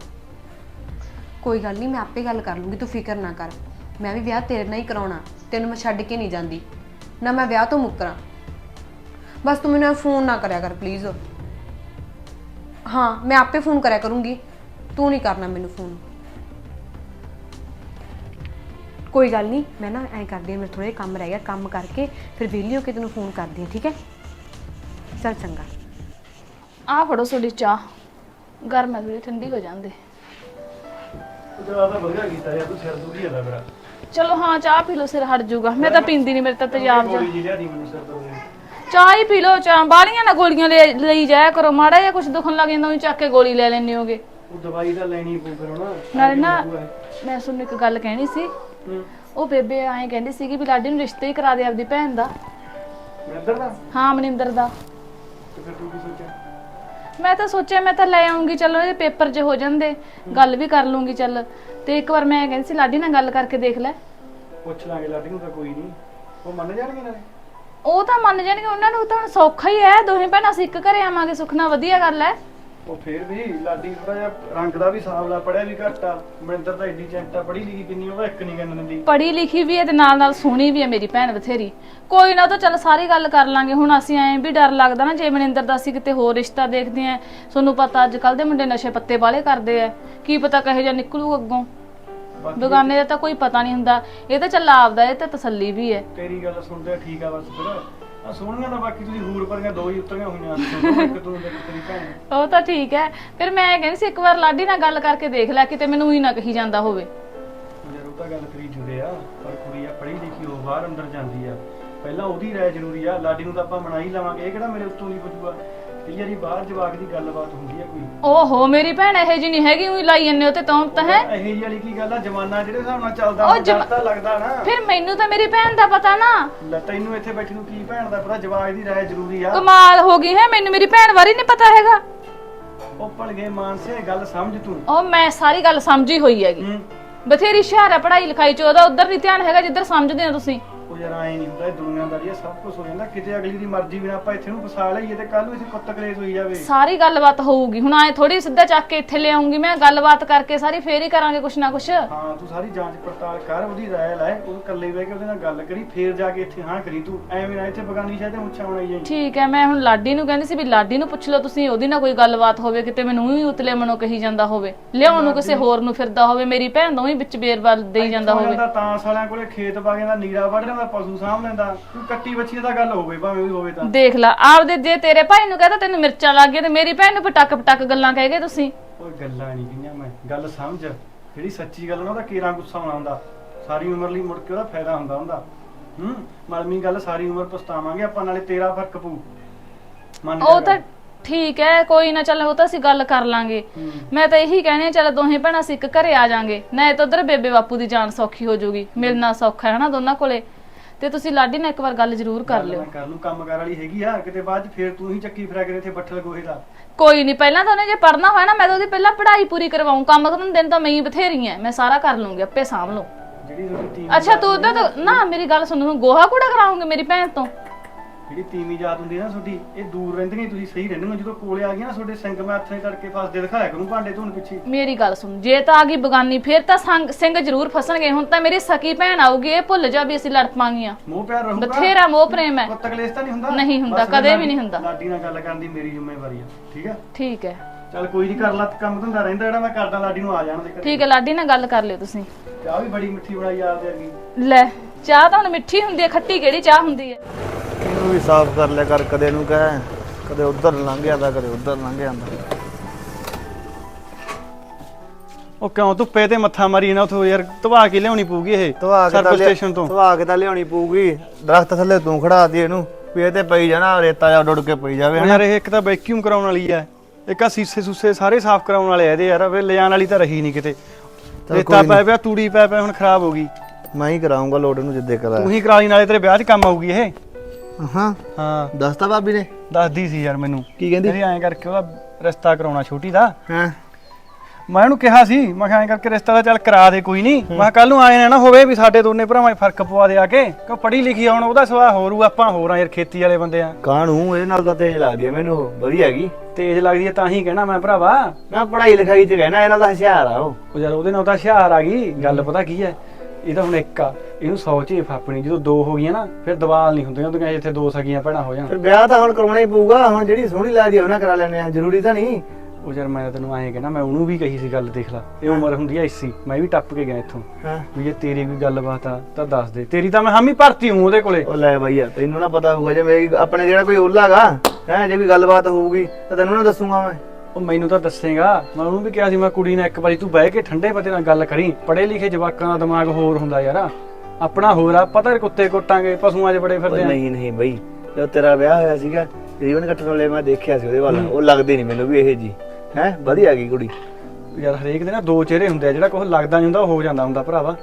ਕੋਈ ਗੱਲ ਨਹੀਂ, ਮੈਂ ਆਪੇ ਗੱਲ ਕਰ ਲੂੰਗੀ, ਤੂੰ ਫਿਕਰ ਨਾ ਕਰ। ਮੈਂ ਵੀ ਵਿਆਹ ਤੇਰੇ ਨਾਲ ਹੀ ਕਰਾਉਣਾ, ਤੈਨੂੰ ਮੈਂ ਛੱਡ ਕੇ ਨਹੀਂ ਜਾਂਦੀ। ਨਾ ਮੈਂ ਵਿਆਹ ਤੋਂ ਮੁੱਕਰਾਂ। ਬਸ ਤੂੰ ਮੈਨੂੰ ਫੋਨ ਨਾ ਕਰਿਆ ਕਰ ਪਲੀਜ਼ ਹਾਂ, ਮੈਂ ਆਪੇ ਫੋਨ ਕਰਿਆ ਕਰੂੰਗੀ। ਤੂੰ ਨਹੀਂ ਕਰਨਾ ਮੈਨੂੰ ਫੋਨ ਕੋਈ ਗੱਲ ਨਹੀਂ ਮੈਂ ਨਾ ਐਂ ਕਰਦੀ ਹਾਂ ਮੇਰੇ ਥੋੜੇ ਕੰਮ ਰਹਿ ਗਿਆ ਕੰਮ ਕਰਕੇ ਫਿਰ ਵਿਹਲੀ ਹੋ ਕੇ ਤੈਨੂੰ ਫੋਨ ਕਰਦੀ ਹਾਂ ਠੀਕ ਹੈ? ਚੱਲ ਚੰਗਾ। ਆਹ ਫੜੋ ਤੁਹਾਡੀ ਚਾਹ। ਗਰਮ ਹੈ ਥੋੜੀ ਠੰਡੀ ਹੋ ਜਾਂਦੇ। ਚਲੋ ਹਾਂ ਚਾਹ ਪੀ ਲਓ ਸਿਰ ਹਟ ਜਾਊਗਾ। ਮੈਂ ਤਾਂ ਪੀਂਦੀ ਨਹੀਂ ਮੇਰੇ ਤਾਂ ਤੇਜ਼ਾਬ ਜਾ ਚਾਹ ਹੀ ਪੀ ਲਓ ਚਾਹ। ਬਾਲੀਆਂ ਨਾ ਗੋਲੀਆਂ ਲੈ ਲਈ ਜਾਇਆ ਕਰੋ। ਮਾੜਾ ਜਿਹਾ ਕੁਝ ਦੁਖਣ ਲੱਗ ਜਾਂਦਾ ਉਹ ਚੱਕ ਕੇ ਗੋਲੀ ਲੈ ਲੈਣੇ ਹੋਗੇ। ਉਹ ਦਵਾਈ ਤਾਂ ਲੈਣੀ ਪਊ ਫਿਰ ਹੁਣ ਨਾਲੇ ਨਾ ਮੈਂ ਤੁਹਾਨੂੰ ਇੱਕ ਗੱਲ ਕਹਿਣੀ ਸੀ। ਉਹ ਬੇਬੇ ਐਂ ਕਹਿੰਦੀ ਸੀਗੀ ਵੀ ਲਾਡੀ ਨੂੰ ਰਿਸ਼ਤੇ ਹੀ ਕਰਾ ਦੇ ਆਪਦੀ ਭੈਣ ਦਾ। ਮੈਂਦਰ ਦਾ? ਹਾਂ ਮਨਿੰਦਰ ਦਾ। ਤੇ ਫਿਰ ਤੂੰ ਕੀ ਸੋਚਿਆ? ਮੈਂ ਤਾਂ ਸੋਚਿਆ ਮੈਂ ਤਾਂ ਲੈ ਆਉਂਗੀ ਚਲੋ ਇਹ ਪੇਪਰ 'ਚ ਹੋ ਜਾਂਦੇ ਗੱਲ ਵੀ ਕਰ ਲੂੰਗੀ ਚੱਲ। ਤੇ ਇੱਕ ਵਾਰ ਮੈਂ ਕਹਿੰਦੀ ਸੀ ਲਾਡੀ ਨਾਲ ਗੱਲ ਕਰਕੇ ਦੇਖ ਲੈ। ਪੁੱਛ ਲਾਂਗੇ ਲਾਡੀ ਨੂੰ ਤਾਂ ਕੋਈ ਨਹੀਂ। ਉਹ ਮੰਨ ਜਾਣਗੇ ਨਾਲੇ? ਉਹ ਤਾਂ ਮੰਨ ਜਾਣਗੇ ਉਹਨਾਂ ਨੂੰ ਤਾਂ ਹੁਣ ਸੌਖਾ ਹੀ ਹੈ। ਦੋਹੇ ਭੈਣਾਂ ਅਸੀਂ ਇੱਕ ਘਰੇ ਆਵਾਂਗੇ ਸੁਖਨਾ ਵਧੀਆ ਗੱਲ ਹੈ। ਉਹ ਫੇਰ ਵੀ ਲਾਡੀ ਥੋੜਾ ਜਿਹਾ ਰੰਗ ਦਾ ਵੀ ਸਾਵਲਾ ਪੜਿਆ ਵੀ ਘੱਟ ਆ। ਮਨਿੰਦਰ ਤਾਂ ਐਡੀ ਚੈਂਟਾ ਪੜੀ ਲਿਖੀ ਕਿੰਨੀ ਉਹ ਇੱਕ ਨਹੀਂ ਕਰਨ ਦਿੰਦੀ। ਪੜ੍ਹੀ ਲਿਖੀ ਵੀ ਹੈ ਤੇ ਨਾਲ ਨਾਲ ਸੋਹਣੀ ਵੀ ਹੈ ਮੇਰੀ ਭੈਣ ਬਥੇਰੀ। ਕੋਈ ਨਾ ਉਹ ਤਾਂ ਚੱਲ ਸਾਰੀ ਗੱਲ ਕਰ ਲਾਂਗੇ। ਹੁਣ ਅਸੀਂ ਐਂ ਵੀ ਡਰ ਲੱਗਦਾ ਨਾ ਜੇ ਮਨਿੰਦਰ ਦਾ ਅਸੀਂ ਕਿਤੇ ਹੋਰ ਰਿਸ਼ਤਾ ਦੇਖਦੇ ਆਂ ਤੁਹਾਨੂੰ ਪਤਾ ਅੱਜ ਕੱਲ ਦੇ ਮੁੰਡੇ ਨਸ਼ੇ ਪੱਤੇ ਵਾਲੇ ਕਰਦੇ ਆ। ਕੀ ਪਤਾ ਕਹੇ ਜਾਂ ਨਿਕਲੂ ਅੱਗੋਂ। ਬਗਾਨੇ ਦਾ ਤਾਂ ਕੋਈ ਪਤਾ ਨਹੀਂ ਹੁੰਦਾ। ਇਹ ਤਾਂ ਚੱਲ ਆਪਦਾ ਇਹ ਤਾਂ ਤਸੱਲੀ ਵੀ ਹੈ। ਤੇਰੀ ਗੱਲ ਸੁਣਦੇ ਠੀਕ ਆ ਬਸ ਫਿਰ। ਆ ਸੋਹਣੀਆਂ ਤਾਂ ਬਾਕੀ ਤੁਸੀਂ ਹੂਰ ਪਰੀਆਂ ਦੋ ਹੀ ਉਤਰੀਆਂ ਹੋਈਆਂ ਇੱਕ ਤੂੰ ਤੇ ਤੇਰੀ ਭੈਣ ਉਹ ਤਾਂ ਠੀਕ ਹੈ। ਫਿਰ ਮੈਂ ਕਹਿੰਦੀ ਸੀ ਇੱਕ ਵਾਰ ਲਾਡੀ ਨਾਲ ਗੱਲ ਕਰਕੇ ਦੇਖ ਲੈ ਕਿਤੇ ਮੈਨੂੰ ਹੀ ਨਾ ਕਹੀ ਜਾਂਦਾ ਹੋਵੇ। ਯਾਰ ਉਹ ਤਾਂ ਗੱਲ ਕਰੀ ਜੁਦੇ ਆ ਪਰ ਕੁੜੀ ਆ ਪੜ੍ਹੀ ਲਿਖੀ ਉਹ ਬਾਹਰ ਅੰਦਰ ਜਾਂਦੀ ਆ। ਪਹਿਲਾਂ ਉਹਦੀ ਰਾਏ ਜ਼ਰੂਰੀ ਆ ਲਾਡੀ ਨੂੰ ਤਾਂ ਆਪਾਂ ਮਨਾ ਹੀ ਲਵਾਂਗੇ ਇਹ ਕਿਹੜਾ ਮੇਰੇ ਉੱਤੋਂ ਨਹੀਂ ਪੁੱਛੂਗਾ ਕਈ ਵਾਰੀ ਬਾਹਰ ਜਵਾਕ ਦੀ ਗੱਲਬਾਤ ਹੁੰਦੀ ਆ ਕੋਈ। ਓਹੋ ਮੇਰੀ ਭੈਣ ਇਹੋ ਜਿਹੀ ਨਹੀਂ ਹੈਗੀ ਉਹੀ ਲਾਈ ਜੰਨੇ ਤੇ ਤੂੰ ਤਾਂ ਹੈ। ਇਹੋ ਜਿਹੀ ਵਾਲੀ ਕੀ ਗੱਲ ਆ? ਜ਼ਮਾਨਾ ਜਿਹੜੇ ਹਿਸਾਬ ਨਾਲ ਚੱਲਦਾ ਉਹ ਉਹ ਜਮਾ- ਤਾਂ ਲੱਗਦਾ ਨਾ। ਫਿਰ ਮੈਨੂੰ ਤਾਂ ਮੇਰੀ ਭੈਣ ਦਾ ਪਤਾ ਨਾ। ਲੈ ਤੈਨੂੰ ਇੱਥੇ ਬੈਠੀ ਨੂੰ ਕੀ ਭੈਣ ਦਾ? ਪਤਾ ਜਵਾਕ ਦੀ ਰਾਏ ਜ਼ਰੂਰੀ ਆ। ਕਮਾਲ ਹੋ ਗਈ ਹੈ ਮੈਨੂੰ ਮੇਰੀ ਭੈਣ ਬਾਰੇ ਨਹੀਂ ਪਤਾ ਹੈਗਾ। ਉਹ ਭਲਗੇ ਮਾਨਸੇ ਗੱਲ ਸਮਝ ਤੂੰ। ਉਹ ਮੈਂ ਸਾਰੀ ਗੱਲ ਸਮਝੀ ਹੋਈ ਹੈਗੀ। ਹੂੰ। ਬਥੇਰੀ ਹੈ ਪੜ੍ਹਾਈ ਲਿਖਾਈ ਚ ਉਹਦਾ ਉਧਰ ਨਹੀਂ ਧਿਆਨ ਹੈਗਾ ਜਿੱਧਰ ਸਮਝਦੇ ਹੋ ਤੁਸੀਂ। ਉਹ ਯਾਰ ਐ ਨਹੀਂ ਹੁੰਦਾ ਇਹ ਦੁਨੀਆਦਾਰੀ ਆ ਸਭ ਕੁਝ ਹੋ ਜਾਂਦਾ। ਕਿਤੇ ਅਗਲੀ ਦੀ ਮਰਜ਼ੀ ਬਿਨਾ ਆਪਾਂ ਇੱਥੇ ਨੂੰ ਫਸਾ ਲਈਏ ਤੇ ਕੱਲ ਨੂੰ ਇੱਥੇ ਕੁੱਤ ਕਲੇਸ਼ ਹੋਈ ਜਾਵੇ। ਸਾਰੀ ਗੱਲਬਾਤ ਹੋਊਗੀ। ਹੁਣ ਐ ਥੋੜੀ ਸਿੱਧਾ ਚੱਕ ਕੇ ਇੱਥੇ ਲਿਆਉਂਗੀ ਮੈਂ ਗੱਲਬਾਤ ਕਰਕੇ ਸਾਰੀ ਫੇਰ ਹੀ ਕਰਾਂਗੇ ਕੁਛ ਨਾ ਕੁਛ। ਹਾਂ ਤੂੰ ਸਾਰੀ ਜਾਂਚ ਪੜਤਾਲ ਕਰ ਉਹਦੀ ਰਾਏ ਲੈ ਉਹ ਇਕੱਲੇ ਬਹਿ ਕੇ ਉਹਦੇ ਨਾਲ ਗੱਲ ਕਰੀ ਫੇਰ ਜਾ ਕੇ ਇੱਥੇ ਹਾਂ ਕਰੀ। ਤੂੰ ਐਵੇਂ ਨਾ ਇੱਥੇ ਬਗਾਨੀ ਸ਼ਾਇਦ ਮੁੱਛਾਂ ਬਣਾਈ ਜਾਈ ਠੀਕ ਹੈ ਮੈਂ ਹੁਣ ਲਾਡੀ ਨੂੰ ਕਹਿੰਦੀ ਸੀ ਵੀ ਲਾਡੀ ਨੂੰ ਪੁੱਛ ਲਓ ਤੁਸੀਂ ਉਹਦੀ ਨਾਲ ਕੋਈ ਗੱਲਬਾਤ ਹੋਵੇ ਕਿਤੇ ਮੈਨੂੰ ਹੀ ਉਤਲੇ ਮਨੋਂ ਕਹੀ ਜਾਂਦਾ ਹੋਵੇ। ਲਿਆਉਣ ਨੂੰ ਕਿਸੇ ਹੋਰ ਨੂੰ ਫਿਰਦਾ ਹੋਵੇ ਮੇਰੀ ਭੈਣ ਦੋਵੇਂ ਵਿੱਚ ਬੇਰਵਾਲ ਦੇਈ ਜਾਂਦਾ ਇੱਥੋਂ ਹੋਵੇ ਤਾਂ ਸਾਲਿਆਂ ਕੋਲੇ ਖੇਤ ਬਾਗਿਆਂ ਦਾ ਨੀਰਾ ਵੱਢ ਲੈਂਦਾ ਪਸ਼ੂ ਸਾਂਭ ਲੈਂਦਾ ਕੋਈ ਕੱਟੀ ਬੱਚੀ ਦਾ ਗੱਲ ਹੋਵੇ ਭਾਵੇਂ ਵੀ ਹੋਵੇ ਤਾਂ। ਦੇਖ ਲਾ ਆਪਦੇ ਜੇ ਤੇਰੇ ਭਾਈ ਨੂੰ ਕਹਤਾ ਤੈਨੂੰ ਮਿਰਚਾਂ ਲੱਗ ਗਈਆਂ ਤੇ ਮੇਰੀ ਭੈਣ ਨੂੰ ਪਟਕ ਪਟਕ ਗੱਲਾਂ ਕਹਿ ਗਏ ਤੁਸੀਂ। ਉਹ ਗੱਲਾਂ ਨਹੀਂ ਕਹੀਆਂ ਮੈਂ ਗੱਲ ਸਮਝ। ਜਿਹੜੀ ਸੱਚੀ ਗੱਲ ਨਾ ਉਹਦਾ ਕੇਰਾ ਗੁੱਸਾ ਆਉਣਾ ਹੁੰਦਾ। ਸਾਰੀ ਉਮਰ ਲਈ ਮੁੜ ਕੇ ਉਹਦਾ ਫਾਇਦਾ ਹੁੰਦਾ ਹੁੰਦਾ। ਹੂੰ ਮਲਮੀ ਗੱਲ ਸਾਰੀ ਉਮਰ ਪਛਤਾਵਾਂਗੇ ਆਪਾਂ ਨਾਲੇ ਤੇਰਾ ਫ਼ਰਕ ਪਊ। ਮੰਨ ਉਹ ਤਾਂ ਗੱਲ। ਠੀਕ ਹੈ ਕੋਈ ਨਾ ਚੱਲ ਉਹ ਤਾਂ ਅਸੀਂ ਗੱਲ ਕਰ ਲਾਂਗੇ। ਮੈਂ ਤਾਂ ਇਹੀ ਕਹਿੰਦੀ ਹਾਂ ਚੱਲ ਦੋਹੇ ਭੈਣਾਂ ਅਸੀਂ ਇੱਕ ਘਰੇ ਆ ਜਾਾਂਗੇ। ਨਾ ਤਾਂ ਉਧਰ ਬੇਬੇ ਬਾਪੂ ਦੀ ਜਾਨ ਸੌਖੀ ਹੋ ਜਾਊਗੀ ਮਿਲਣਾ ਸੌਖਾ ਹੈ ਹਨਾ ਦੋਨਾਂ ਕੋਲੇ। ਤੇ ਤੁਸੀਂ ਲਾਡੀ ਨਾਲ ਇੱਕ ਵਾਰ ਗੱਲ ਜ਼ਰੂਰ ਕਰ ਗੱਲ ਲਿਓ। ਮੈਂ ਕਰ ਲੂ ਕੰਮ ਕਰ ਵਾਲੀ ਹੈਗੀ ਆ ਕਿਤੇ ਬਾਅਦ ਚ ਫੇਰ ਤੂੰ ਹੀ ਚੱਕੀ ਫਿਰਿਆ ਕਰੇ ਇੱਥੇ ਬੱਠਲ ਗੋਹੇ ਦਾ। ਕੋਈ ਨਹੀਂ ਪਹਿਲਾਂ ਤਾਂ ਉਹਨੇ ਜੇ ਪੜਨਾ ਹੋਇਆ ਨਾ ਮੈਂ ਤਾਂ ਉਹਦੀ ਪਹਿਲਾਂ ਪੜ੍ਹਾਈ ਪੂਰੀ ਕਰਵਾਉਂ ਕੰਮ ਕਰਨ ਦਿਨ ਤਾਂ ਮੈਂ ਹੀ ਬਥੇਰੀ ਐ ਮੈਂ ਸਾਰਾ ਕਰ ਲੂੰਗੀ ਆਪੇ ਸਾਂਭ ਲਊ। ਜਿਹੜੀ ਤੁਹਾਡੀ ਟੀਮ ਅੱਛਾ ਤੂੰ ਤੋਂ ਨਾ। ਮੇਰੀ ਗੱਲ ਸੁਣ ਤੂੰ ਗੋਹਾ ਕੂੜਾ ਕਰਾਉਂਗੇ ਮੇਰੀ ਭੈਣ ਤੋਂ? ਜਿਹੜੀ ਤੀਵੀਂ ਯਾਦ ਹੁੰਦੀ ਹੈ ਨਾ ਤੁਹਾਡੀ ਇਹ ਦੂਰ ਰਹਿੰਦੀਆਂ ਤੁਸੀਂ ਸਹੀ ਰਹਿੰਦੇ ਹੋ। ਜਦੋਂ ਕੋਲੇ ਆ ਗਈਆਂ ਨਾ ਤੁਹਾਡੇ ਸਿੰਘ ਮੈਂ ਹੱਥਾਂ ਤੜਕੇ ਫਸਦੇ ਦਿਖਾਇਆ ਕਰੂੰ ਭਾਂਡੇ ਧੋਣ ਪਿੱਛੇ। ਮੇਰੀ ਗੱਲ ਸੁਣ ਜੇ ਤਾਂ ਆ ਗਈ ਬਗਾਨੀ ਫੇਰ ਤਾਂ ਸੰਗ- ਸਿੰਘ ਜ਼ਰੂਰ ਫਸਣਗੇ। ਹੁਣ ਤਾਂ ਮੇਰੀ ਸਕੀ ਭੈਣ ਆਊਗੀ ਇਹ ਭੁੱਲ ਜਾ ਵੀ ਅਸੀਂ ਲੜ ਪਾਂਗੀਆਂ। ਮੋਹ ਪਿਆਰ ਰਹੂਗਾ? ਬਥੇਰਾ ਮੋਹ ਪ੍ਰੇਮ ਹੈ। ਕੁੱਤ ਕਲੇਸ਼ ਤਾਂ ਨਹੀਂ ਹੁੰਦਾ? ਨਹੀਂ ਹੁੰਦਾ, ਬਸ ਕਦੇ ਵੀ ਲਾਡੀ- ਨਹੀਂ ਹੁੰਦਾ। ਲਾਡੀ ਨਾਲ ਗੱਲ ਕਰਨ ਦੀ ਮੇਰੀ ਜ਼ਿੰਮੇਵਾਰੀ ਆ ਠੀਕ ਆ? ਠੀਕ ਹੈ। ਚੱਲ ਕੋਈ ਨਹੀਂ ਕਰ ਲਾ ਕੰਮ ਧੰਦਾ ਰਹਿੰਦਾ ਜਿਹੜਾ ਮੈਂ ਕਰਦਾ ਲਾਡੀ ਨੂੰ ਆ ਜਾਣ ਦੇ ਘਰੇ। ਠੀਕ ਹੈ ਲਾਡੀ ਨਾਲ ਗੱਲ ਕਰ ਲਿਓ ਤੁਸੀਂ। ਚਾਹ ਵੀ ਬੜੀ ਮਿੱਠੀ ਬਣਾਈ ਯਾਦ ਹੈਗੀ ਲੈ ਚਾਹ ਤਾਂ ਹੁਣ ਮਿੱਠੀ ਹੁੰਦੀ ਹੈ ਖੱਟੀ ਕਿਹੜੀ ਚਾਹ ਹੁੰਦੀ ਹੈ? ਇਹਨੂੰ ਵੀ ਸਾਫ਼ ਕਰ ਲਿਆ ਕਰ ਕਦੇ ਨੂੰ ਕਹਿ ਕਦੇ ਉਧਰ ਲੰਘ ਜਾਂਦਾ ਕਦੇ ਉਧਰ ਲੰਘ ਜਾਂਦਾ। ਉਹ ਕਿਉਂ ਧੁੱਪੇ ਤੇ ਮੱਥਾ ਮਾਰੀ ਨਾ ਉਥੋਂ ਯਾਰ ਧਵਾ ਕੇ ਲਿਆਉਣੀ ਪਊਗੀ ਇਹ ਧਵਾ ਕੇ ਤਾਂ ਸਟੇਸ਼ਨ ਤੋਂ। ਧਵਾ ਕੇ ਤਾਂ ਲਿਆਉਣੀ ਪਊਗੀ। ਦਰਖਤ ਥੱਲੇ ਤੂੰ ਖੜਾ ਦੀ ਇਹਨੂੰ ਵੀ ਇਹ ਤੇ ਪਈ ਜਾਣਾ ਰੇਤਾ ਜਾ ਡੁੱਡ ਕੇ ਪਈ ਜਾਵੇ ਯਾਰ ਇਹ ਇੱਕ ਤਾਂ ਵੈਕਿਊਮ ਕਰਾਉਣ ਵਾਲੀ ਆ ਇੱਕ ਆ ਸੀਸੇ ਸੂਸੇ ਸਾਰੇ ਸਾਫ਼ ਕਰਾਉਣ ਵਾਲੇ ਆ ਇਹਦੇ ਯਾਰ ਵੇ ਲਿਜਾਣ ਵਾਲੀ ਤਾਂ ਰਹੀ ਨਹੀਂ ਕਿਤੇ। ਰੇਤਾ ਪੈ ਪਿਆ ਤੂੜੀ ਪੈ ਪਿਆ ਹੁਣ ਖਰਾਬ ਹੋ ਗਈ। ਮੈਂ ਹੀ ਕਰਾਉਂਗਾ ਲੋਡ ਨੂੰ ਜਿੱਦੇ ਕਰਾ ਤੂੰ ਹੀ ਕਰਾ ਲਈ ਨਾਲੇ ਤੇਰੇ ਵਿਆਹ 'ਚ ਕੰਮ ਆਊਗੀ ਇਹ। ਹਾਂ। ਹਾਂ। ਦੱਸਤਾ ਭਾਬੀ ਨੇ? ਦੱਸਦੀ ਸੀ ਯਾਰ ਮੈਨੂੰ। ਕੀ ਕਹਿੰਦੀ? ਕਹਿੰਦੀ ਐਂ ਕਰਕੇ ਉਹਦਾ ਰਿਸ਼ਤਾ ਕਰਾਉਣਾ ਛੋਟੀ ਦਾ। ਹਾਂ। ਮੈਂ ਉਹਨੂੰ ਕਿਹਾ ਸੀ ਮੈਂ ਕਿਹਾ ਐਂ ਕਰਕੇ ਰਿਸ਼ਤਾ ਦਾ ਚੱਲ ਕਰਾ ਦੇ ਕੋਈ ਨਹੀਂ। ਮੈਂ ਕੱਲ ਨੂੰ ਆਏ ਨਾ ਨਾ ਹੋਵੇ ਵੀ ਸਾਡੇ ਦੋਨੇ ਭਰਾਵਾਂ 'ਚ ਫ਼ਰਕ ਪਵਾ ਦੇ ਆ ਕੇ। ਕਿਉਂ ਪੜ੍ਹੀ ਲਿਖੀ ਆ ਹੁਣ ਉਹਦਾ ਸੁਭਾਅ ਹੋਰ ਆਪਾਂ ਹੋਰ ਆ ਯਾਰ ਖੇਤੀ ਵਾਲੇ ਬੰਦੇ ਆ। ਕਾਹਨੂੰ? ਇਹਦੇ ਨਾਲ ਤਾਂ ਤੇਜ਼ ਲੱਗਦੀ ਹੈ ਮੈਨੂੰ। ਵਧੀਆ ਹੈਗੀ। ਤੇਜ਼ ਲੱਗਦੀ ਹੈ ਤਾਂ ਹੀ ਕਹਿਣਾ ਮੈਂ ਭਰਾਵਾ। ਨਾ ਪੜ੍ਹਾਈ ਲਿਖਾਈ ਚ ਕਹਿਣਾ ਇਹਨਾਂ ਦਾ ਹੁਸ਼ਿਆਰ ਆ ਉਹ। ਉਹ ਯਾਰ ਉਹਦੇ ਨਾਲ ਤਾਂ ਹੁਸ਼ਿਆਰ ਆ ਗਈ। ਗੱਲ ਪਤਾ ਕੀ ਹੈ? ਇਹ ਤਾਂ ਹੁਣ ਇੱਕ ਆ। ਇਹਨੂੰ 100 ਝੇਫ ਆਪਣੀ ਜਦੋਂ ਦੋ ਹੋ ਗਈਆਂ ਨਾ ਫਿਰ ਦਵਾਲ ਨਹੀਂ ਹੁੰਦੀਆਂ ਉਹਦੀਆਂ ਜਿੱਥੇ ਦੋ ਸਗੀਆਂ ਭੈਣਾਂ ਹੋ ਜਾਣ। ਫਿਰ ਵਿਆਹ ਤਾਂ ਹੁਣ ਕਰਾਉਣਾ ਹੀ ਪਊਗਾ ਹੁਣ ਜਿਹੜੀ ਸੋਹਣੀ ਲੱਗਦੀ ਆ ਉਹਨਾਂ ਕਰਾ ਲੈਣੇ ਆ ਜ਼ਰੂਰੀ ਤਾਂ ਨਹੀਂ। ਉਹ ਯਾਰ ਮੈਂ ਤੈਨੂੰ ਐਂ ਕਹਿਣਾ ਮੈਂ ਉਹਨੂੰ ਵੀ ਕਹੀ ਸੀ ਗੱਲ ਦੇਖ ਲੈ ਇਹ ਉਮਰ ਹੁੰਦੀ ਐ 80 ਮੈਂ ਵੀ ਟੱਪ ਕੇ ਗਿਆ ਇੱਥੋਂ ਹਾਂ। ਵੀ ਜੇ ਤੇਰੀ ਕੋਈ ਗੱਲਬਾਤ ਆ ਤਾਂ ਦੱਸ ਦੇ। ਤੇਰੀ ਤਾਂ ਮੈਂ ਹਾਮੀ ਭਰਤੀ ਹੂੰ ਉਹਦੇ ਕੋਲੇ। ਉਹ ਲੈ ਬਈਆ ਤੈਨੂੰ ਨਾ ਪਤਾ ਹੋਊਗਾ ਜੇ ਮੇਰੀ ਆਪਣੇ ਜਿਹੜਾ ਕੋਈ ਓਲਾਗਾ ਹੈ ਜੇ ਵੀ ਗੱਲਬਾਤ ਹੋਊਗੀ ਤਾਂ ਤੈਨੂੰ ਨਾ ਦੱਸੂਗਾ ਮੈਂ। ਉਹ ਮੈਨੂੰ ਤਾਂ ਦੱਸੇਗਾ ਮੈਂ ਉਹਨੂੰ ਵੀ ਕਿਹਾ ਸੀ ਮੈਂ ਕੁੜੀ ਨਾਲ ਇੱਕ ਵਾਰੀ ਤੂੰ ਬਹਿ ਕੇ ਠੰਡੇ ਪਤੇ ਨਾਲ ਗੱਲ ਕਰੀ ਪੜ੍ਹੇ ਲਿਖੇ ਜਵਾਕਾਂ ਦਾ ਦਿਮਾਗ ਹੋਰ ਹੁੰਦਾ ਯਾਰ। ਆਪਣਾ ਹੋਰ ਆ ਪਤਾ ਕੁੱਤੇ ਕੁੱਟਾਂਗੇ ਪਸ਼ੂਆਂ 'ਚ ਬੜੇ ਫਿਰਦੇ ਆ। ਨਹੀਂ ਨਹੀਂ ਬਈ ਜਦੋਂ ਤੇਰਾ ਵਿਆਹ ਹੋਇਆ ਸੀਗਾ ਰੀਵਨ ਕੱਟਣ ਵਾਲੇ ਮੈਂ ਦੇਖਿਆ ਸੀ ਉਹਦੇ ਵੱਲ ਉਹ ਲੱਗਦੀ ਨਹੀਂ ਮੈਨੂੰ ਵੀ ਇਹ ਜੀ ਹੈ ਵਧੀਆ ਗਈ ਕੁੜੀ। ਯਾਰ ਹਰੇਕ ਦੇ ਨਾ ਦੋ ਚਿਹਰੇ ਹੁੰਦੇ ਆ ਜਿਹੜਾ ਕੁਝ ਲੱਗਦਾ ਨਹੀਂ ਹੁੰਦਾ ਉਹ ਹੋ ਜਾਂਦਾ ਹੁੰਦਾ ਭਰਾਵਾ।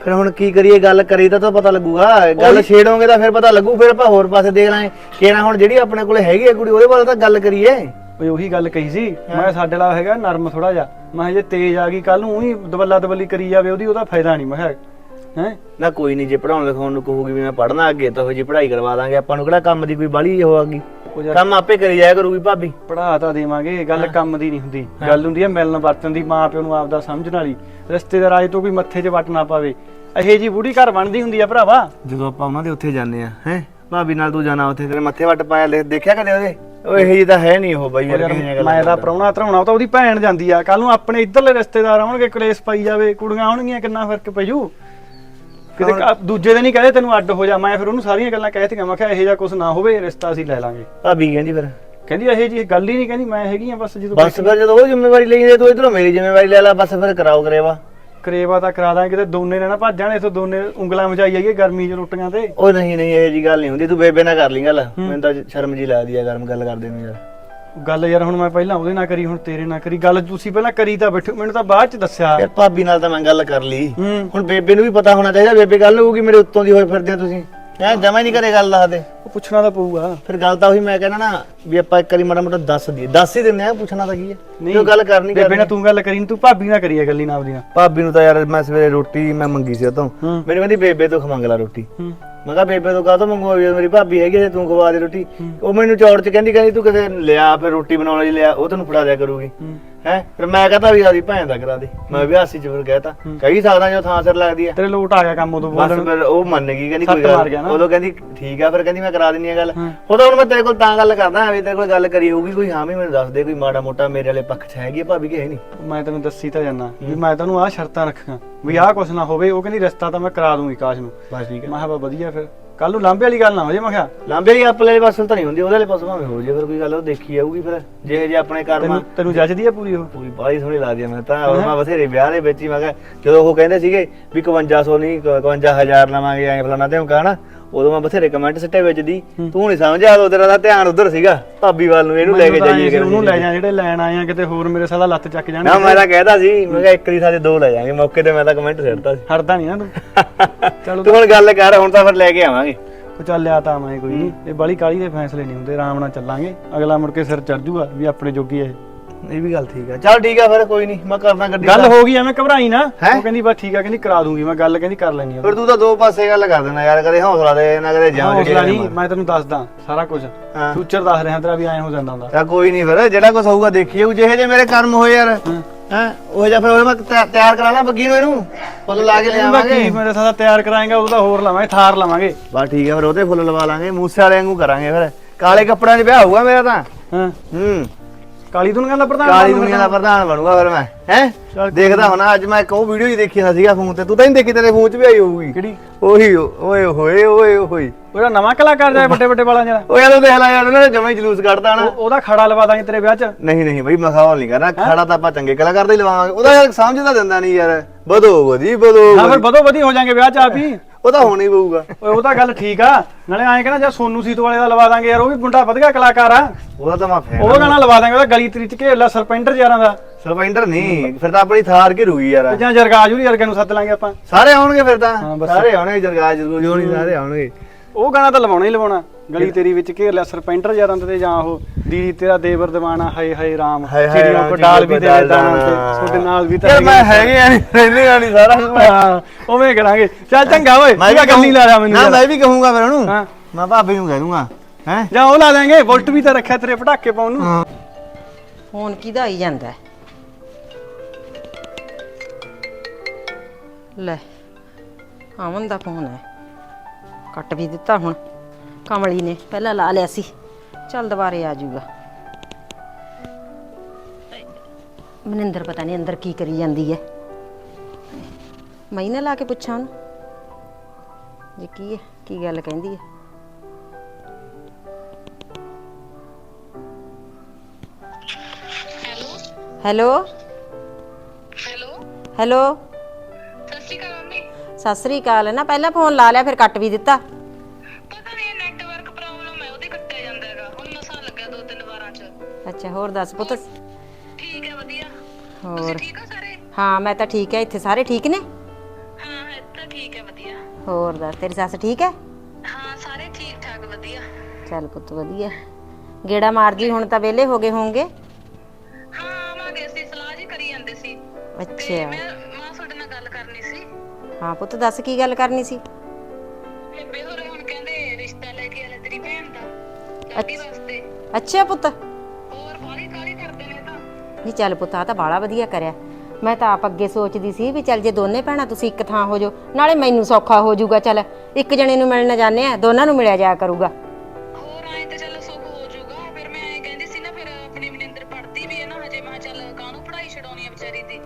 ਫਿਰ ਹੁਣ ਕੀ ਕਰੀਏ ਗੱਲ ਕਰੀ ਤਾਂ ਤਾਂ ਪਤਾ ਲੱਗੂਗਾ। ਗੱਲ ਛੇੜੋਗੇ ਤਾਂ ਫਿਰ ਪਤਾ ਲੱਗੂ ਫਿਰ ਆਪਾਂ ਹੋਰ ਪਾਸੇ ਦੇਖ ਲਾਂਗੇ ਕਿਹੜਾ ਹੁਣ ਜਿਹੜੀ ਆਪਣੇ ਕੋਲੇ ਹੈਗੀ ਹੈ ਕੁੜੀ ਉਹਦੇ ਬਾਰੇ ਤਾਂ ਗੱਲ ਕਰੀਏ। ਓਏ ਉਹੀ ਗੱਲ ਕਹੀ ਸੀ ਮੈਂ ਸਾਡੇ ਨਾਲ ਹੈਗਾ ਨਰਮ ਥੋੜਾ ਜਿਹਾ। ਮੈਂ ਕਿਹਾ ਜੇ ਤੇਜ਼ ਆ ਗਈ ਕੱਲ ਨੂੰ ਉਹੀ ਦਵੱਲਾ ਦਵੱਲੀ ਕਰੀ ਜਾਵੇ ਉਹਦੀ ਉਹਦਾ ਫਾਇਦਾ ਨਹੀਂ ਮੈਂ ਕਿਹਾ। ਹੈ? ਨਾ ਕੋਈ ਨਹੀਂ ਜੇ ਪੜਾਉਣ ਲਿਖਾਉਣ ਨੂੰ ਕਹੂਗੀ ਵੀ ਮੈਂ ਪੜਨਾ ਅੱਗੇ ਤਾਂ ਉਹ ਜੀ ਪੜ੍ਹਾਈ ਕਰਵਾ ਦਾਂਗੇ। ਆਪਾਂ ਨੂੰ ਕਿਹੜਾ ਕੰਮ ਦੀ ਕੋਈ ਬਾਲੀ ਹੋਆਗੀ ਕੰਮ ਆਪੇ ਕਰੀ ਜਾਇਆ ਕਰੂਗੀ ਭਾਬੀ। ਪੜਾ ਤਾਂ ਦੇਵਾਂਗੇ ਗੱਲ ਕੰਮ ਦੀ ਨਹੀਂ ਹੁੰਦੀ। ਗੱਲ ਹੁੰਦੀ ਹੈ ਮਿਲਣ ਵਰਤਨ ਦੀ ਮਾਂ ਪਿਓ ਨੂੰ ਆਪਦਾ ਸਮਝਣ ਵਾਲੀ। ਰਿਸ਼ਤੇਦਾਰ ਆਏ ਤੋਂ ਕੋਈ ਮੱਥੇ 'ਚ ਵੱਟ ਨਾ ਪਾਵੇ। ਇਹੇ ਜੀ ਬੁੜੀ ਘਰ ਬਣਦੀ ਹੁੰਦੀ ਆ ਭਰਾਵਾ। ਜਦੋਂ ਆਪਾਂ ਉਹਨਾਂ ਦੇ ਉੱਥੇ ਜਾਂਦੇ ਆ ਹੈ? ਭਾਬੀ ਨਾਲ ਤੂੰ ਜਾਣਾ ਉੱਥੇ ਤੇਰੇ ਮੱਥੇ ਵੱਟ ਪਾਇਆ ਦੇਖ- ਦੇਖਿਆ ਕਦੇ ਉਹਦੇ? ਉਹ ਇਹੋ ਜਿਹੀ ਤਾਂ ਹੈ ਨਹੀਂ ਉਹ ਬਾਈ ਯਾਰ ਗੱਲਾਂ ਮੈਂ ਦਾ ਪ੍ਰਾਹੁਣਾ ਧਰਾਉਣਾ ਉਹ ਤਾਂ ਉਹਦੀ ਭੈਣ ਜਾਂਦੀ ਆ। ਕੱਲ ਨੂੰ ਆਪਣੇ ਇੱਧਰਲੇ ਰਿਸ਼ਤੇਦਾਰ ਆਉਣਗੇ ਕਲੇਸ਼ ਪਾਈ ਜਾਵੇ ਕੁੜੀਆਂ ਆਉਣਗੀਆਂ ਕਿੰਨਾ ਫ਼ਰਕ ਪੈ ਜੂ? ਕਿਤੇ ਕ- ਦੂਜੇ ਦਿਨ ਹੀ ਕਹੇ ਤੈਨੂੰ ਅੱਡ ਹੋ ਜਾ ਮੈਂ ਫਿਰ ਉਹਨੂੰ ਸਾਰੀਆਂ ਗੱਲਾਂ ਕਹਿਤੀਆਂ ਮੈਂ ਕਿਹਾ ਇਹੋ ਜਿਹਾ ਕੁਝ ਨਾ ਹੋਵੇ ਰਿਸ਼ਤਾ ਅਸੀਂ ਲੈ ਲਾਂਗੇ। ਭਾਬੀ ਕਹਿੰਦੀ ਫਿਰ। ਕਹਿੰਦੀ ਇਹੋ ਜੀ ਗੱਲ ਹੀ ਨਹੀਂ ਕਹਿੰਦੀ ਮੈਂ ਹੈਗੀ ਆ ਬਸ ਜਦੋਂ ਬਸ ਫਿਰ ਜਦੋਂ ਉਹ ਜ਼ਿੰਮੇਵਾਰੀ ਲਈ ਜਾਂਦੇ ਤੂੰ ਇਧਰੋਂ ਮੇਰੀ ਜ਼ਿੰਮੇਵਾਰੀ ਲੈ ਲੈ ਬਸ ਫਿਰ ਕਰਾਓ ਕਰੇਵਾ। ਕਰੇਵਾ ਤਾਂ ਕਰਾ ਦਾਂਗੇ ਕਿਤੇ ਦੋਨੇ ਨੇ ਨਾ ਭੱਜ ਜਾਣ ਇਥੋਂ ਦੋਨੇ ਉਂਗਲਾਂ ਮਚਾਈ ਜਾਈਏ ਗਰਮੀ 'ਚ ਰੋਟੀਆਂ ਤੇ। ਉਹ ਨਹੀਂ ਨਹੀਂ ਇਹ ਜੀ ਗੱਲ ਨਹੀਂ ਹੁੰਦੀ ਤੂੰ ਬੇਬੇ ਨਾਲ ਕਰ ਲਈ ਗੱਲ। ਮੈਨੂੰ ਤਾਂ ਸ਼ਰਮ ਜੀ ਲੱਗਦੀ ਆ ਗਰਮ ਗੱਲ ਕਰਦੇ ਨੂੰ ਯਾਰ। ਗੱਲ ਯਾਰ ਹੁਣ ਮੈਂ ਪਹਿਲਾਂ ਉਹਦੇ ਨਾਲ ਕਰੀ ਹੁਣ ਤੇਰੇ ਨਾਲ ਕਰੀ। ਗੱਲ ਤੁਸੀਂ ਪਹਿਲਾਂ ਕਰੀ ਤਾਂ ਬੈਠੋ। ਮੈਨੂੰ ਤਾਂ ਬਾਅਦ 'ਚ ਦੱਸਿਆ। ਯਾਰ ਭਾਬੀ ਨਾਲ ਤਾਂ ਮੈਂ ਗੱਲ ਕਰ ਲਈ। ਹੂੰ। ਹੁਣ ਬੇਬੇ ਨੂੰ ਵੀ ਪਤਾ ਹੋਣਾ ਚਾਹੀਦਾ ਬੇਬੇ ਗੱਲ ਹੋਊਗੀ ਮੇਰੇ ਉੱਤੋਂ ਦੀ ਹੋਏ ਫਿਰਦੇ ਆ ਤੁਸੀਂ। ਐ ਜਮਾ ਨਹੀਂ ਕਰੇ ਗੱਲ ਦੱਸਦੇ। ਉਹ ਪੁੱਛਣਾ ਤਾਂ ਪਊਗਾ। ਫਿਰ ਗੱਲ ਤਾਂ ਉਹੀ ਮੈਂ ਕਹਿੰਦਾ ਨਾ ਵੀ ਆਪਾਂ ਇੱਕ ਵਾਰੀ ਮਾੜਾ ਮੋਟਾ ਦੱਸ ਦਈਏ। ਦੱਸ ਹੀ ਦਿੰਦੇ ਆ ਪੁੱਛਣਾ ਤਾਂ ਕੀ ਹੈ? ਉਹ ਗੱਲ ਕਰਨੀ ਬੇਬੇ ਨਾਲ ਤੂੰ ਗੱਲ ਕਰੀ ਨੀ, ਤੂੰ ਭਾਬੀ ਨਾਲ ਕਰੀ ਆ ਗੱਲੀ ਨਾਲ ਆਪਦੀ ਨਾਲ। ਭਾਬੀ ਨੂੰ ਤਾਂ ਯਾਰ ਮੈਂ ਸਵੇਰੇ ਰੋਟੀ ਮੈਂ ਮੰਗੀ ਸੀ ਉਹ ਤੋਂ ਹੂੰ। ਮੈਨੂੰ ਕਹਿੰਦੀ ਬੇਬੇ ਤੋਂ ਖਮੰਗ ਲਾ ਰੋਟੀ। ਹੂੰ। ਮੈਂ ਕਿਹਾ ਬੇਬੇ ਤੋਂ ਕਾਹਤੋਂ ਮੰਗਵਾ ਵੀ ਮੇਰੀ ਭਾਬੀ ਹੈਗੀ ਆ, ਤੂੰ ਖਵਾ ਦੇ ਰੋਟੀ। ਉਹ ਮੈਨੂੰ ਚੌੜ ਚ ਕਹਿੰਦੀ ਕਹਿੰਦੀ ਤੂੰ ਕਿਤੇ ਲਿਆ ਫਿਰ ਰੋਟੀ ਬਣਾਉਣ ਲਈ ਲਿਆ ਉਹ ਤੈਨੂੰ ਫੜਾ ਦਿਆ ਕਰੂਗੀ। ਹੂੰ। ਹੈ? ਫਿਰ ਮੈਂ ਕਹਤਾ ਵੀ ਆਦੀ ਭੈਣ ਦਾ ਕਰਾ ਦੇ। ਮੈਂ ਵੀ ਹਾਸੀ ਚ ਫਿਰ ਕਹਿਤਾ। ਕਹੀ ਸਕਦਾ ਜੋ ਥਾਂ ਸਿਰ ਲੱਗਦੀ ਆ। ਤੇਰੇ ਲੋਟ ਆ ਗਿਆ ਕੰਮ ਉਦੋਂ ਬਸ ਬੋਲਣ ਫਿਰ ਉਹ ਮੰਨ ਗਈ ਕਹਿੰਦੀ ਸੱਟ ਕੋਈ ਮਾਰ ਗਿਆ ਗੱਲ ਨਾ। ਉਦੋਂ ਕਹਿੰਦੀ ਠੀਕ ਆ ਫਿਰ ਕਹਿੰਦੀ ਮੈਂ ਕਰਾ ਦਿੰਨੀ ਆ ਗੱਲ। ਉਦੋਂ ਹੁਣ ਮੈਂ ਤੇਰੇ ਕੋਲ ਤਾਂ ਗੱਲ ਕਰਦਾ ਵੀ ਤੇਰੇ ਕੋਲ ਗੱਲ ਕਰੀ ਹੋਊਗੀ ਕੋਈ ਹਾਂ ਵੀ ਮੈਨੂੰ ਦੱਸ ਦੇ ਕੋਈ ਮਾੜਾ ਮੋਟਾ ਮੇਰੇ ਵਾਲੇ ਪੱਖ 'ਚ ਹੈਗੀ ਆ ਭਾਬੀ ਕਿ ਹੈ ਨਹੀਂ? ਮੈਂ ਤੈਨੂੰ ਦੱਸੀ ਤਾਂ ਜਾਨਾ ਵੀ ਮੈਂ ਤੈਨੂੰ ਆਹ ਸ਼ਰਤਾਂ ਰੱਖਾਂ ਵੀ ਆਹ ਕੁਛ ਨਾ ਹੋਵੇ ਉਹ ਕਹਿੰਦੀ ਰਿਸ਼ਤਾ ਤਾਂ ਮੈਂ ਕਰਾ ਦੂੰਗੀ ਕਾਸ਼ ਨੂੰ। ਬਸ ਠੀਕ ਮੈਂ ਕਿਹਾ ਬਾ ਵਧੀਆ ਫਿਰ। ਕੱਲ ਨੂੰ ਲਾਂਬੇ ਵਾਲੀ ਗੱਲ ਨਾ ਹੋ ਜੇ ਮੈਂ ਕਿਹਾ। ਲਾਂਬੇ ਵਾਲੀ ਆਪਣੇ ਵਾਲੇ ਪਾਸੇ ਤਾਂ ਨਹੀਂ ਹੁੰਦੀ ਉਹਦੇ ਵਾਲੇ ਪਾਸੇ ਭਾਵੇਂ ਹੋ ਜੇ ਫਿਰ ਕੋਈ ਗੱਲ ਉਹ ਦੇਖੀ ਜਾਊਗੀ ਫਿਰ। ਜੇ ਜੇ ਆਪਣੇ ਕਰਮਾਂ ਤੈਨੂੰ ਤੈਨੂੰ ਜੱਜਦੀ ਆ ਪੂਰੀ ਉਹ? ਪੂਰੀ ਬਾਹਲੀ ਸੋਹਣੀ ਲੱਗਦੀ ਆ ਮੈਂ ਤਾਂ ਹੋਰ ਮੈਂ ਬਥੇਰੇ ਵਿਆਹ ਦੇ ਵਿੱਚ ਹੀ ਮੈਂ ਕਿਹਾ ਜਦੋਂ ਉਹ ਕਹਿੰਦੇ ਸੀਗੇ ਵੀ 5100 ਨਹੀਂ 51000 ਲਵਾਂਗੇ ਐ ਫਲਾਣਾ ਤੇ ਉਹ ਕਹਣਾ ਉਦੋਂ ਮੈਂ ਬਥੇਰੇ ਕਮੈਂਟ ਸਿੱਟੇ ਵਿੱਚ ਦੀ ਤੂੰ ਨਹੀਂ ਸਮਝਿਆ ਉਦੋਂ ਤੇਰਾ ਤਾਂ ਧਿਆਨ ਉਧਰ ਸੀਗਾ ਭਾਬੀ ਵੱਲ ਨੂੰ ਇਹਨੂੰ ਲੈ ਕੇ ਜਾਈਏ ਕਿਤੇ। ਉਹਨੂੰ ਲੈ ਜਾ ਜਿਹੜੇ ਲੈਣ ਆਏ ਆ ਕਿਤੇ ਹੋਰ ਮੇਰੇ ਸਾਲਾ ਲੱਤ ਚੱਕ ਜਾਣ ਨਾ ਮੈਂ ਤਾਂ ਕਹਿਦਾ ਸੀ ਮੈਂ ਕਿਹਾ ਇੱਕ ਦੀ ਸਾਡੇ ਦੋ ਲੈ ਜਾਾਂਗੇ ਮੌਕੇ ਤੇ ਮੈਂ ਤਾਂ ਕਮੈਂਟ ਸਿੱਟਦਾ ਸੀ। ਹਰਦਾ ਨਹੀਂ ਨਾ ਤੂੰ। ਚਲੋ ਤੂੰ ਹੁਣ ਗੱਲ ਕਰ ਹੁਣ ਤਾਂ ਫਿਰ ਲੈ ਕੇ ਆਵਾਂਗੇ। ਉਹ ਚੱਲ ਲਿਆ ਤਾਂ ਮੈਂ ਕੋਈ ਨਹੀਂ। ਇਹ ਬੜੀ ਕਾਲੀ ਦੇ ਫੈਸਲੇ ਨਹੀਂ ਹੁੰਦੇ ਆਰਾਮ ਨਾਲ ਚੱਲਾਂਗੇ। ਅਗਲਾ ਮੁੜ ਕੇ ਸਿਰ ਚੜ ਜੂਗਾ ਵੀ ਆਪਣੇ ਜੋਗੀ ਇਹ। ਇਹ ਵੀ ਗੱਲ ਠੀਕ ਆ। ਚੱਲ ਠੀਕ ਆ ਫਿਰ ਕੋਈ ਨਹੀਂ ਮੈਂ ਕਰਦਾ ਗੱਡੀ ਗੱਲ ਹੋ ਗਈ ਐਵੇਂ ਘਬਰਾਈ ਨਾ। ਹੈਂ? ਉਹ ਕਹਿੰਦੀ ਬਸ ਠੀਕ ਆ ਕਹਿੰਦੀ ਕਰਾ ਦੂੰਗੀ ਮੈਂ ਗੱਲ ਕਹਿੰਦੀ ਕਰ ਲੈਣੀ ਆ। ਫਿਰ ਤੂੰ ਤਾਂ ਦੋ ਪਾਸੇ ਗੱਲ ਕਰ ਦੇਣਾ ਯਾਰ ਕਦੇ ਹੌਸਲਾ ਦੇ ਨਾ ਕਦੇ ਜਾਂ ਹੌਸਲਾ ਨਹੀਂ ਮੈਂ ਤੈਨੂੰ ਦੱਸਦਾ ਸਾਰਾ ਕੁਝ। ਹਾਂ। ਫਿਊਚਰ ਦੱਸ ਰਿਹਾ ਤੇਰਾ ਵੀ ਐਂ ਹੋ ਜਾਂਦਾ ਹੁੰਦਾ। ਤਾਂ ਕੋਈ ਨਹੀਂ ਫਿਰ ਜਿਹੜਾ ਕੁਝ ਹੋਊਗਾ ਦੇਖੀਏ ਜਿਹੇ ਜੇ ਮੇਰੇ ਕਰਮ ਹੋਏ ਯਾਰ। ਹੈ। ਉਹ ਜਿਹਾ ਫਿਰ ਉਹ ਮੈਂ ਤਿਆ- ਤਿਆਰ ਕਰਾ ਲਾਂ ਬੱਗੀ ਨੂੰ ਇਹਨੂੰ। ਫੁੱਲ ਲਾ ਕੇ ਉਹਦਾ ਲਿਆਵਾਂਗੇ। ਮੇਰੇ ਸਾਥ ਤਿਆਰ ਕਰਾਏਗਾ ਉਹਦਾ ਹੋਰ ਲਵਾਂਗੇ ਥਾਰ ਲਵਾਂਗੇ। ਬਸ ਠੀਕ ਆ ਫਿਰ ਉਹਦੇ ਫੁੱਲ ਲਵਾ ਲਾਂਗੇ ਮੂਸੇ ਵਾਲੇ ਵਾਂਗੂ ਕਰਾਂਗੇ ਫਿਰ। ਕਾਲੇ ਕੱਪੜਿਆਂ 'ਚ ਵਿਆਹ ਹੋਊਗਾ ਮੇਰਾ ਤਾਂ। ਹਾਂ। ਹੂੰ। ਕਾਲੀ ਦੁਨੀਆ ਦਾ ਪ੍ਰਧਾਨ ਕਾਲੀ ਦੁਨੀਆ ਦਾ ਪ੍ਰਧਾਨ ਬਣੂਗਾ ਫਿਰ ਮੈਂ ਹੈ? ਦੇਖਦਾ ਹੁਣ ਅੱਜ ਮੈਂ ਇੱਕ ਉਹ ਵੀਡੀਓ ਹੀ ਦੇਖੀ ਸੀਗਾ ਫੋਨ ਤੇ। ਤੂੰ ਤਾਂ ਨਹੀਂ ਦੇਖੀ ਤੇਰੇ ਫੋਨ 'ਚ ਵੀ ਆਈ ਹੋਊਗੀ। ਕਿਹੜੀ? ਉਹੀ ਓਏ ਹੋਏ ਓਏ ਹੋਏ। ਉਹਦਾ ਨਵਾਂ ਕਲਾਕਾਰ ਜਾਏ ਵੱਡੇ ਵੱਡੇ ਵਾਲਾ ਜਿਹੜਾ ਉਹ ਯਾਰ ਉਹ ਦੇਖ ਲੈ ਯਾਰ ਉਹਨਾਂ ਨੇ ਜਮਾ ਹੀ ਜਲੂਸ ਕੱਢਦਾ ਨਾ। ਉਹ- ਉਹਦਾ ਖੜਾ ਲਵਾ ਦਾਂਗੇ ਤੇਰੇ ਵਿਆਹ 'ਚ। ਨਹੀਂ ਨਹੀਂ ਬਈ ਮਖਾਵਲ ਨਹੀਂ ਕਰਨਾ। ਖੜਾ ਤਾਂ ਆਪਾਂ ਚੰਗੇ ਕਲਾਕਾਰ ਦਾ ਹੀ ਲਵਾਵਾਂਗੇ ਉਹਦਾ ਯਾਰ ਸਮਝਦਾ ਦਿੰਦਾ ਨਹੀਂ ਯਾਰ। ਵਧੋ ਵਧੀ ਵਧੋ ਹਾਂ ਫਿਰ ਵਧੋ ਵਧੀ ਹੋ ਜਾਾਂਗੇ ਵਿਆਹ 'ਚ ਆਪ ਹੀ। ਉਹ ਤਾਂ ਹੋਣੀ ਪਊਗਾ। ਓਏ ਉਹ ਤਾਂ ਗੱਲ ਠੀਕ ਆ। ਨਾਲੇ ਐਂ ਕਹਿੰਦਾ ਜੇ ਸੋਨੂ ਸੀਤੋ ਵਾਲੇ ਦਾ ਲਵਾ ਦਾਂਗੇ ਯਾਰ ਉਹ ਵੀ ਮੁੰਡਾ ਵਧੀਆ ਕਲਾਕਾਰ ਆ। ਉਹਦਾ ਤਾਂ ਮੈਂ ਫੈਨ ਉਹ ਗਾਣਾ ਲਵਾ ਦਾਂਗੇ ਉਹਦਾ ਗਲੀ ਤਰੀ ਚ ਘੇਰਲਾ ਸਰਪੈਂਡਰ ਯਾਰਾਂ ਦਾ। ਸਰਪੈਂਡਰ ਨਹੀਂ ਫਿਰ ਤਾਂ ਆਪਣੀ ਥਾਰ ਘਿਰੂਗੀ ਯਾਰ। ਤੇ ਜਾਂ ਜਰਗਾਜੂਰੀ ਵਰਗੇ ਨੂੰ ਸੱਦ ਲਾਂਗੇ ਆਪਾਂ। ਸਾਰੇ ਆਉਣਗੇ ਫਿਰ ਤਾਂ। ਸਾਰੇ ਆਉਣਗੇ ਜਰਗਾਜ ਜਰੂਰ ਨਹੀਂ ਸਾਰੇ ਆਉਣਗੇ। ਉਹ ਗਾਣਾ ਤਾਂ ਲਵਾਉਣਾ ਹੀ ਲਵਾਉਣਾ। ਗਲੀ ਤੇਰੀ ਵਿੱਚ ਘੇਰਲਾ ਸਰਪੈਂਡਰ ਯਾਰਾਂ ਦੇ ਤੇ ਜਾਂ ਉਹ ਦੀਦੀ ਤੇਰਾ ਦੇਵਰ ਦੀਵਾਨਾ ਹਾਏ ਹਾਏ ਰਾਮ ਹਾਏ ਹਾਏ ਚਿੜੀਆਂ ਰਾਮ, ਕੋ ਡਾਲ ਵੀ ਚਿੜੀਆਂ ਕੋ ਦਾਣਾ ਡਾਲ ਤੇ ਤੁਹਾਡੇ ਨਾਲ ਵੀ ਤਾਂ ਯਾਰ ਮੈਂ ਹੈਗੇ ਆ ਨਹੀਂ ਰਹਿੰਦੇ ਆ ਨਹੀਂ ਸਾਰਾ ਕੁਝ ਮੈਂ। ਹਾਂ ਉਵੇਂ ਕਰਾਂਗੇ। ਚੱਲ ਚੰਗਾ ਓਏ ਮੈਂ ਵੀ ਗੱਲ ਨਹੀਂ ਲਾ ਰਿਹਾ ਮੈਨੂੰ ਨਾ ਯਾਰ। ਮੈਂ ਵੀ ਕਹੂੰਗਾ ਫਿਰ ਉਹਨੂੰ। ਹਾਂ। ਮੈਂ ਭਾਬੀ ਨੂੰ ਕਹਿ ਦੂੰਗਾ ਹੈ? ਜਾਂ ਉਹ ਲਾ ਦਾਂਗੇ ਬੁਲਟ ਵੀ ਤਾਂ ਰੱਖਿਆ ਤੇਰੇ ਪਟਾਕੇ ਪਾਉਣ ਨੂੰ। ਫੋਨ ਕਿਹਦਾ ਆਈ ਜਾਂਦਾ ਹੈ? ਲੈ ਆਮਨ ਦਾ ਫੋਨ ਹੈ। ਕੱਟ ਵੀ ਦਿੱਤਾ ਹੁਣ। ਕਮਲੀ ਨੇ ਪਹਿਲਾਂ ਲਾ ਲਿਆ ਸੀ। ਚੱਲ ਦੁਬਾਰੇ ਆ ਜਾਊਗਾ ਮਨਿੰਦਰ ਪਤਾ ਨਹੀਂ ਅੰਦਰ ਕੀ ਕਰੀ ਜਾਂਦੀ ਹੈ। ਮੈਂ ਨਾ ਲਾ ਕੇ ਪੁੱਛਾਂ ਉਹਨੂੰ। ਜੀ ਕੀ ਹੈ ਕੀ ਗੱਲ ਕਹਿੰਦੀ ਹੈ। ਹੈਲੋ। ਹੈਲੋ। ਹੈਲੋ। ਸਤਿ ਸ਼੍ਰੀ ਅਕਾਲ ਮੰਮੀ। ਸਤਿ ਸ੍ਰੀ ਅਕਾਲ। ਨਾ ਪਹਿਲਾਂ ਫੋਨ ਲਾ ਲਿਆ ਫਿਰ ਕੱਟ ਵੀ ਦਿੱਤਾ। ਅੱਛਾ ਹੋਰ ਦੱਸ ਪੁੱਤ? ਠੀਕ ਹੈ ਵਧੀਆ। ਹੋਰ? ਠੀਕ ਹੋ ਸਾਰੇ? ਹਾਂ ਮੈਂ ਤਾਂ ਠੀਕ ਹੈ ਇੱਥੇ ਸਾਰੇ ਠੀਕ ਨੇ? ਹਾਂ ਹੈ ਤਾਂ ਠੀਕ ਹੈ ਵਧੀਆ। ਹੋਰ ਦੱਸ ਤੇਰੀ ਸੱਸ ਠੀਕ ਹੈ? ਹਾਂ ਸਾਰੇ ਠੀਕ ਠਾਕ ਵਧੀਆ। ਚੱਲ ਪੁੱਤ ਵਧੀਆ। ਗੇੜਾ ਮਾਰ ਜੀ ਹੁਣ ਤਾਂ ਵਿਹਲੇ ਹੋ ਗਏ ਹੋਵੋਗੇ ਹਾਂ ਆਵਾਂਗੇ ਅਸੀਂ ਸਲਾਹ ਜੀ ਕਰੀ ਜਾਂਦੇ ਸੀ। ਤੇ ਅੱਛਾ ਮੈਂ ਮਾਂ ਤੁਹਾਡੇ ਨਾਲ ਗੱਲ ਕਰਨੀ ਸੀ। ਹਾਂ ਪੁੱਤ ਦੱਸ ਕੀ ਗੱਲ ਕਰਨੀ ਸੀ? ਬੇਬੇ ਹੋਰੇ ਹੁਣ ਕਹਿੰਦੇ ਰਿਸ਼ਤਾ ਲੈ ਕੇ ਆਲੇ ਤੇਰੀ ਭੈਣ ਦਾ ਲਾਡੀ ਵਾਸਤੇ। ਅੱਛਾ ਪੁੱਤ। ਨਹੀਂ ਚੱਲ ਪੁੱਤ ਆ ਤਾਂ ਬਾਲਾ ਵਧੀਆ ਕਰਿਆ। ਮੈਂ ਤਾਂ ਆਪ ਅੱਗੇ ਸੋਚਦੀ ਸੀ ਵੀ ਚੱਲ ਜੇ ਦੋਨੇ ਭੈਣਾਂ ਤੁਸੀਂ ਇੱਕ ਥਾਂ ਹੋ ਜਾਓ ਨਾਲੇ ਮੈਨੂੰ ਸੌਖਾ ਹੋ ਜਾਊਗਾ ਚੱਲ ਇੱਕ ਜਣੇ ਨੂੰ ਮਿਲਣ ਜਾਂਦੇ ਆ ਦੋਨਾਂ ਨੂੰ ਮਿਲਿਆ ਜਾਇਆ ਕਰੂਗਾ। ਹੋਰ ਆਏ ਤੇ ਚੱਲ ਸੁੱਖ ਹੋ ਜਾਊਗਾ ਫਿਰ ਮੈਂ ਐਂ ਕਹਿੰਦੀ ਸੀ ਨਾ ਫਿਰ ਆਪਣੀ ਮਨਿੰਦਰ ਪੜਦੀ ਵੀ ਹੈ ਨਾ ਹਜੇ ਮੈਂ ਕਿਹਾ ਚੱਲ ਕਾਹਨੂੰ ਪੜ੍ਹਾਈ ਛਡਾਉਣੀ ਆ ਵਿਚਾਰੀ ਦੀ।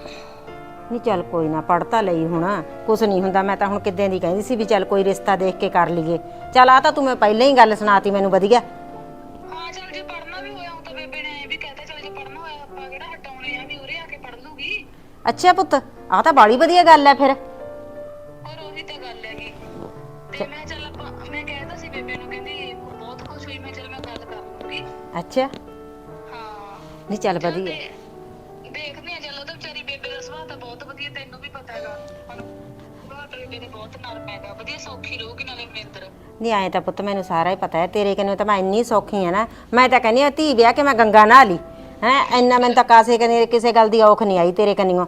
ਨਹੀਂ ਚੱਲ ਕੋਈ ਨਾ ਪੜ ਤਾਂ ਲਈ ਹੁਣ ਕੁਛ ਨਹੀਂ ਹੁੰਦਾ ਮੈਂ ਤਾਂ ਹੁਣ ਕਿੱਦਾਂ ਦੀ ਕਹਿੰਦੀ ਸੀ ਵੀ ਚੱਲ ਕੋਈ ਰਿਸ਼ਤਾ ਦੇਖ ਕੇ ਕਰ ਲਈਏ। ਚੱਲ ਆ ਤਾਂ ਤੂੰ ਮੈਂ ਪਹਿਲਾਂ ਹੀ ਗੱਲ ਸੁਣਾਤੀ ਮੈਨੂੰ ਵਧੀਆ। ਅੱਛਾ ਪੁੱਤ ਆ ਤਾਂ ਬਾਲੀ ਵਧੀਆ ਗੱਲ ਹੈ ਫਿਰ। ਹੋਰ ਉਹੀ ਤਾਂ ਗੱਲ ਹੈਗੀ। ਤੇ ਮੈਂ ਚੱਲ ਆਪਾਂ ਮੈਂ ਕਹਿਤਾ ਸੀ ਬੇਬੇ ਨੂੰ ਕਹਿੰਦੀ ਉਹ ਬਹੁਤ ਖੁਸ਼ ਹੋਈ ਮੈਂ ਚੱਲ ਮੈਂ ਗੱਲ ਕਰ ਲੂੰਗੀ। ਅੱਛਾ। ਹਾਂ। ਨਹੀਂ ਚੱਲ ਵਧੀਆ। ਤੇ ਦੇਖਦੇ ਆ ਚੱਲ ਉਹਦਾ ਵਿਚਾਰੀ ਬੇਬੇ ਦਾ ਸੁਭਾਅ ਤਾਂ ਬਹੁਤ ਵਧੀਆ ਤੈਨੂੰ ਵੀ ਪਤਾ ਹੈਗਾ। ਹੁਣ ਸੁਭਾਅ ਤਾਂ ਬੇਬੇ ਦਾ ਬਹੁਤ ਨਰਮ ਹੈਗਾ ਵਧੀਆ ਸੌਖੀ ਰਹੂਗੀ ਨਾਲੇ ਮਨਿੰਦਰ ਨਹੀਂ ਆਏ ਤਾਂ ਪੁੱਤ ਮੈਨੂੰ ਸਾਰਾ ਹੀ ਪਤਾ ਹੈ ਤੇਰੇ ਕਨੇ ਤਾਂ ਮੈਂ ਇੰਨੀ ਸੌਖੀ ਆ ਨਾ ਮੈਂ ਤਾਂ ਕਹਿੰਦੀ ਆ ਧੀ ਵਿਆਹ ਕੇ ਮੈਂ ਗੰਗਾ ਨਹਾ ਲਈ। ਹੈ ਇੰਨਾ ਮੈਨੂੰ ਤਾਂ ਕਾਸੇ ਕਨੇ ਕਿਸੇ ਗੱਲ ਦੀ ਔਖ ਨਹੀਂ ਆਈ ਤੇਰੇ ਕਨੀਓ।